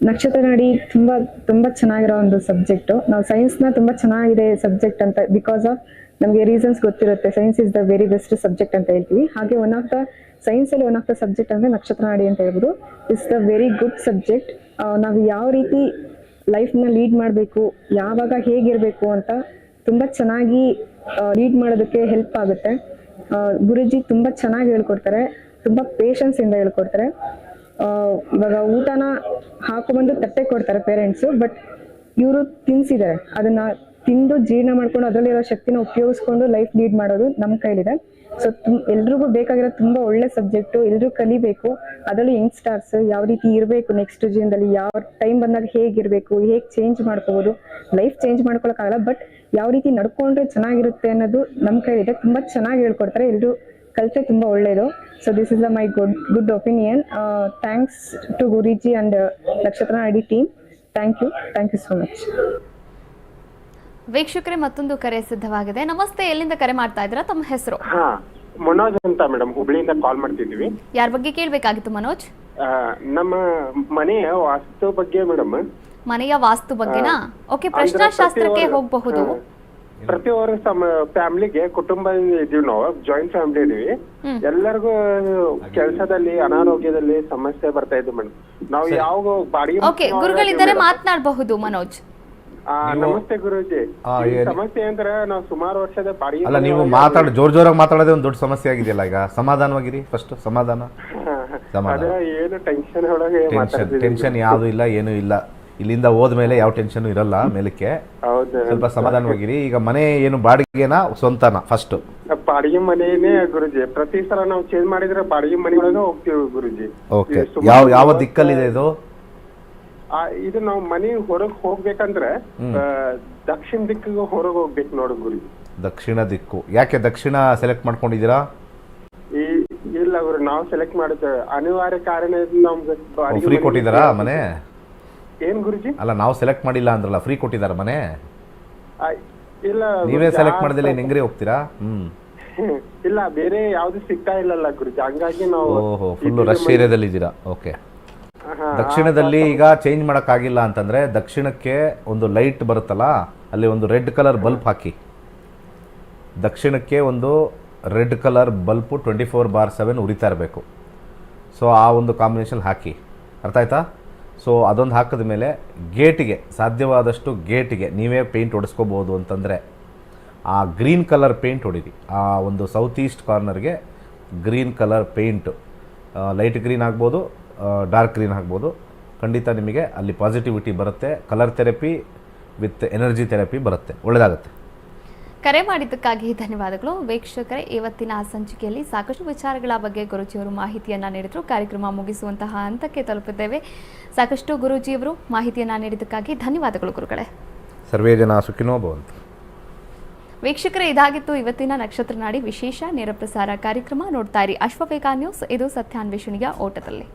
ನಕ್ಷತ್ರ ನಡಿ ತುಂಬ ತುಂಬ ಚೆನ್ನಾಗಿರೋ ಒಂದು ಸಬ್ಜೆಕ್ಟು ನಾವು ಸೈನ್ಸ್ನ ತುಂಬ ಚೆನ್ನಾಗಿದೆ ಸಬ್ಜೆಕ್ಟ್ ಅಂತ ಬಿಕಾಸ್ ಆಫ್ ನಮಗೆ ರೀಸನ್ಸ್ ಗೊತ್ತಿರುತ್ತೆ. Science is the very best subject ಅಂತ ಹೇಳ್ತೀವಿ. ಹಾಗೆ ಒನ್ ಆಫ್ ದ ಸೈನ್ಸಲ್ಲಿ ಒನ್ ಆಫ್ ದ ಸಬ್ಜೆಕ್ಟ್ ಅಂದರೆ ನಕ್ಷತ್ರ ನಾಡಿ ಅಂತ ಹೇಳ್ಬೋದು. It's the very good subject ನಾವು ಯಾವ ರೀತಿ ಲೈಫ್ನ ಲೀಡ್ ಮಾಡಬೇಕು, ಯಾವಾಗ ಹೇಗಿರಬೇಕು ಅಂತ ತುಂಬ ಚೆನ್ನಾಗಿ ಲೀಡ್ ಮಾಡೋದಕ್ಕೆ ಹೆಲ್ಪ್ ಆಗುತ್ತೆ. ಗುರುಜಿ ತುಂಬ ಚೆನ್ನಾಗಿ ಹೇಳ್ಕೊಡ್ತಾರೆ. ತುಂಬ ಪೇಷನ್ಸ್ ಇಂದ ಹೇಳ್ಕೊಡ್ತಾರೆ. ಇವಾಗ ಊಟನ ಹಾಕೊಂಡ್ಬಂದು ತಟ್ಟೆ ಕೊಡ್ತಾರೆ ಪೇರೆಂಟ್ಸು ಬಟ್ ಇವರು ತಿನ್ಸಿದ್ದಾರೆ. ಅದನ್ನ ತಿಂದು ಜೀರ್ಣ ಮಾಡ್ಕೊಂಡು ಅದರಲ್ಲಿರೋ ಶಕ್ತಿನ ಉಪಯೋಗಿಸ್ಕೊಂಡು ಲೈಫ್ ಲೀಡ್ ಮಾಡೋದು ನಮ್ಮ ಕೈಲಿದೆ. ಸೊ ತುಮ್, ಎಲ್ರಿಗೂ ಬೇಕಾಗಿರೋ ತುಂಬ ಒಳ್ಳೆ ಸಬ್ಜೆಕ್ಟು ಎಲ್ಲರೂ ಕಲಿಬೇಕು. ಅದರಲ್ಲೂ ಯಂಗ್ಸ್ಟರ್ಸ್ ಯಾವ ರೀತಿ ಇರಬೇಕು ನೆಕ್ಸ್ಟ್ ಜೀವನದಲ್ಲಿ, ಯಾವ ಟೈಮ್ ಬಂದಾಗ ಹೇಗಿರಬೇಕು ಹೇಗೆ ಚೇಂಜ್ ಮಾಡ್ಕೋಬೋದು. ಲೈಫ್ ಚೇಂಜ್ ಮಾಡ್ಕೊಳಕ್ಕಾಗಲ್ಲ ಬಟ್ ಯಾವ ರೀತಿ ನಡ್ಕೊಂಡ್ರೆ ಚೆನ್ನಾಗಿರುತ್ತೆ ಅನ್ನೋದು ನಮ್ಮ ಕೈಲಿದೆ. ತುಂಬ ಚೆನ್ನಾಗಿ ಹೇಳ್ಕೊಡ್ತಾರೆ. ಎಲ್ಲರೂ ಕಲಿತೆ ತುಂಬ ಒಳ್ಳೆಯದು so this is a my good good opinion thanks to Guruji and ನಕ್ಷತ್ರ ಅಡಿ team thank you thank you so much ವೀಕ್ಷಕರೇ ಮತ್ತೊಂದು ಕರೆ ಸಿದ್ಧವಾಗಿದೆ. ನಮಸ್ತೆ ಎಲ್ಲಿಂದ ಕರೆ ಮಾಡ್ತಾ ಇದ್ದೀರಾ? ತಮ್ಮ ಹೆಸರು? ಹಾ ಮನೋಜ್ ಅಂತ ಮೇಡಮ್ ಹುಬ್ಳಿಯಿಂದ ಕಾಲ್ ಮಾಡ್ತಿದ್ವಿ ಯಾರ ಬಗ್ಗೆ ಕೇಳಬೇಕಾಗಿತ್ತು ಮನೋಜ್? ಆ, ನಮ್ಮ ಮನೆಯ ವಾಸ್ತು ಬಗ್ಗೆ ಮೇಡಮ್. ಮನೆಯ ವಾಸ್ತು ಬಗ್ಗೆನಾ? ಓಕೆ ಪ್ರಶ್ನಾಶಾಸ್ತ್ರಕ್ಕೆ ಹೋಗಬಹುದು. ಪ್ರತಿ ವರ್ಷ ಫ್ಯಾಮಿಲಿಗೆ ಕುಟುಂಬ ಇದೀವಿ ನಾವು ಜಾಯಿಂಟ್ ಫ್ಯಾಮಿಲಿ ಇದೀವಿ. ಎಲ್ಲರಿಗೂ ಕೆಲಸದಲ್ಲಿ ಅನಾರೋಗ್ಯದಲ್ಲಿ ಸಮಸ್ಯೆ ಬರ್ತಾ ಇದ್ವು ಮೇಡಮ್. ನಾವು ಯಾವ ಬಾಡಿಗೆ ಓಕೆ ಗುರುಗಳಿದ್ದರೆ ಮಾತನಾಡಬಹುದು ಮನೋಜ್. ನಮಸ್ತೆ ಗುರುಜಿ. ಸಮಸ್ಯೆ ಅಂದ್ರೆ ನಾವು ಸುಮಾರು ವರ್ಷದ ಬಾಡಿಗೆ ಅಲ್ಲ ನೀವು ಮಾತಾಡ ಜೋರ್ ಜೋರಾಗಿ ಮಾತಾಡೋದೇ ಒಂದು ದೊಡ್ಡ ಸಮಸ್ಯೆ ಆಗಿದೆಯಲ್ಲ ಈಗ? ಸಮಾಧಾನವಾಗಿರಿ ಫಸ್ಟ್ ಸಮಾಧಾನ. ಸಮಾಧಾನ. ಏನು ಟೆನ್ಷನ್ ಒಳಗೆ ಟೆನ್ಷನ್ ಟೆನ್ಷನ್ ಯಾವುದು ಇಲ್ಲ ಏನು ಇಲ್ಲ. ಇಲ್ಲಿಂದ ಹೋದ್ಮೇಲೆ ಯಾವ ಟೆನ್ಷನ್ ಇರಲ್ಲ ಮೇಲಕ್ಕೆ. ಸ್ವಲ್ಪ ಸಮಾಧಾನವಾಗಿರಿ. ಈಗ ಮನೆ ಏನು ಬಾಡಿಗೆನ ಸ್ವಂತನ ಫಸ್ಟ್ ಬಾಡಿಗೆ ಮನೆಯೇ ಗುರುಜಿ. ಪ್ರತಿ ಸಲ ನಾವು ಚೇಂಜ್ ಮಾಡಿದ್ರೆ ಬಾಡಿಗೆ ಮನೆಯೊಳಗೆ ಹೋಗ್ತೀವಿ ಗುರುಜಿ. ಓಕೆ ಯಾವ ಯಾವ ದಿಕ್ಕಲ್ಲಿದೆ ಇದು? ಆ, ಇದು ನಾವು ಮನೆ ಹೊರಗ್ ಹೋಗ್ಬೇಕಂದ್ರೆ ದಕ್ಷಿಣ ದಿಕ್ಕಿಗೆ ಹೊರಗೆ ಹೋಗ್ಬೇಕು ನೋಡು ಗುರಿ. ದಕ್ಷಿಣ ದಿಕ್ಕು. ಯಾಕೆ ದಕ್ಷಿಣ ಸೆಲೆಕ್ಟ್ ಮಾಡ್ಕೊಂಡಿದ್ದೀರಾ? ಈ ಇಲ್ಲ ಗುರು ನಾವು ಸೆಲೆಕ್ಟ್ ಮಾಡಿದ್ದೇವೆ ಅನಿವಾರ್ಯ ಕಾರಣ ನಮ್ಗೆ ಫ್ರೀ ಕೊಟ್ಟಿದಾರ ಕೊಟ್ಟಿದ್ದಾರಾ ಮನೆ? ಏನ್ ಗುರುಜಿ? ಅಲ್ಲ ನಾವು ಸೆಲೆಕ್ಟ್ ಮಾಡಿಲ್ಲ ಅಂದ್ರಲ್ಲ ಫ್ರೀ ಕೊಟ್ಟಿದಾರ ಮನೆ? ಆ, ಇಲ್ಲ ನೀವೇ ಗುರೂಜಿ, ಸೆಲೆಕ್ಟ್ ಆ ಮಾಡಿದ್ರೆ ಹೆಂಗ್ರಿ ಹೋಗ್ತೀರಾ? ಹ್ಮ್. ಇಲ್ಲ ಬೇರೆ ಯಾವ್ದು ಸಿಗ್ತಾ ಇಲ್ಲಲ್ಲ ಗುರುಜಿ ಹಂಗಾಗಿ ನಾವು ಓಹೋ ಫುಲ್ ರಶ್ ಏರಿಯಾದಲ್ಲಿ ಇದ್ದೀರಾ ಓಕೆ ದಕ್ಷಿಣದಲ್ಲಿ ಈಗ ಚೇಂಜ್ ಮಾಡೋಕ್ಕಾಗಿಲ್ಲ ಅಂತಂದ್ರೆ ದಕ್ಷಿಣಕ್ಕೆ ಒಂದು ಲೈಟ್ ಬರುತ್ತಲ್ಲ ಅಲ್ಲಿ ಒಂದು ರೆಡ್ ಕಲರ್ ಬಲ್ಬ್ ಹಾಕಿ. ದಕ್ಷಿಣಕ್ಕೆ ಒಂದು red colour bulb twenty four bar seven ಉರಿತಾ ಇರಬೇಕು. ಸೊ ಆ ಒಂದು ಕಾಂಬಿನೇಷನ್ ಹಾಕಿ. ಅರ್ಥ ಆಯ್ತಾ? ಸೊ ಅದೊಂದು ಹಾಕಿದ ಮೇಲೆ ಗೇಟಿಗೆ ಸಾಧ್ಯವಾದಷ್ಟು ಗೇಟಿಗೆ ನೀವೇ ಪೇಂಟ್ ಹೊಡೆಸ್ಕೋಬೋದು ಅಂತಂದರೆ ಆ ಗ್ರೀನ್ ಕಲರ್ ಪೇಂಟ್ ಹೊಡೀರಿ. ಆ ಒಂದು south east ಕಾರ್ನರ್ಗೆ green colour paint light green ಆಗ್ಬೋದು. ಡಾರ್ಕ್ ಗ್ರೀನ್ ಆಗ್ಬೋದು ಖಂಡಿತ ನಿಮಗೆ ಅಲ್ಲಿ ಪಾಸಿಟಿವಿಟಿ ಬರುತ್ತೆ. Colour therapy with energy therapy ಬರುತ್ತೆ. ಒಳ್ಳೆಯದಾಗುತ್ತೆ ಕರೆ ಮಾಡಿದ್ದಕ್ಕಾಗಿ ಧನ್ಯವಾದಗಳು. ವೀಕ್ಷಕರೇ ಇವತ್ತಿನ ಆ ಸಂಚಿಕೆಯಲ್ಲಿ ಸಾಕಷ್ಟು ವಿಚಾರಗಳ ಬಗ್ಗೆ ಗುರುಜಿಯವರು ಮಾಹಿತಿಯನ್ನು ನೀಡಿದರು. ಕಾರ್ಯಕ್ರಮ ಮುಗಿಸುವಂತಹ ಹಂತಕ್ಕೆ ತಲುಪಿದ್ದೇವೆ. ಸಾಕಷ್ಟು ಗುರುಜಿಯವರು ಮಾಹಿತಿಯನ್ನು ನೀಡಿದ್ದಕ್ಕಾಗಿ ಧನ್ಯವಾದಗಳು ಗುರುಗಳೇ. ಸರ್ವೇ ಜನ ಸುಖಿನೋ ಭವಂತು. ವೀಕ್ಷಕರೇ ಇದಾಗಿತ್ತು ಇವತ್ತಿನ ನಕ್ಷತ್ರ ನಾಡಿ ವಿಶೇಷ ನೇರ ಪ್ರಸಾರ ಕಾರ್ಯಕ್ರಮ. ನೋಡ್ತಾ ಇರಿ ಅಶ್ವವೇಗ ನ್ಯೂಸ್. ಇದು ಸತ್ಯಾನ್ವೇಷಣೆಯ ಓಟದಲ್ಲಿ.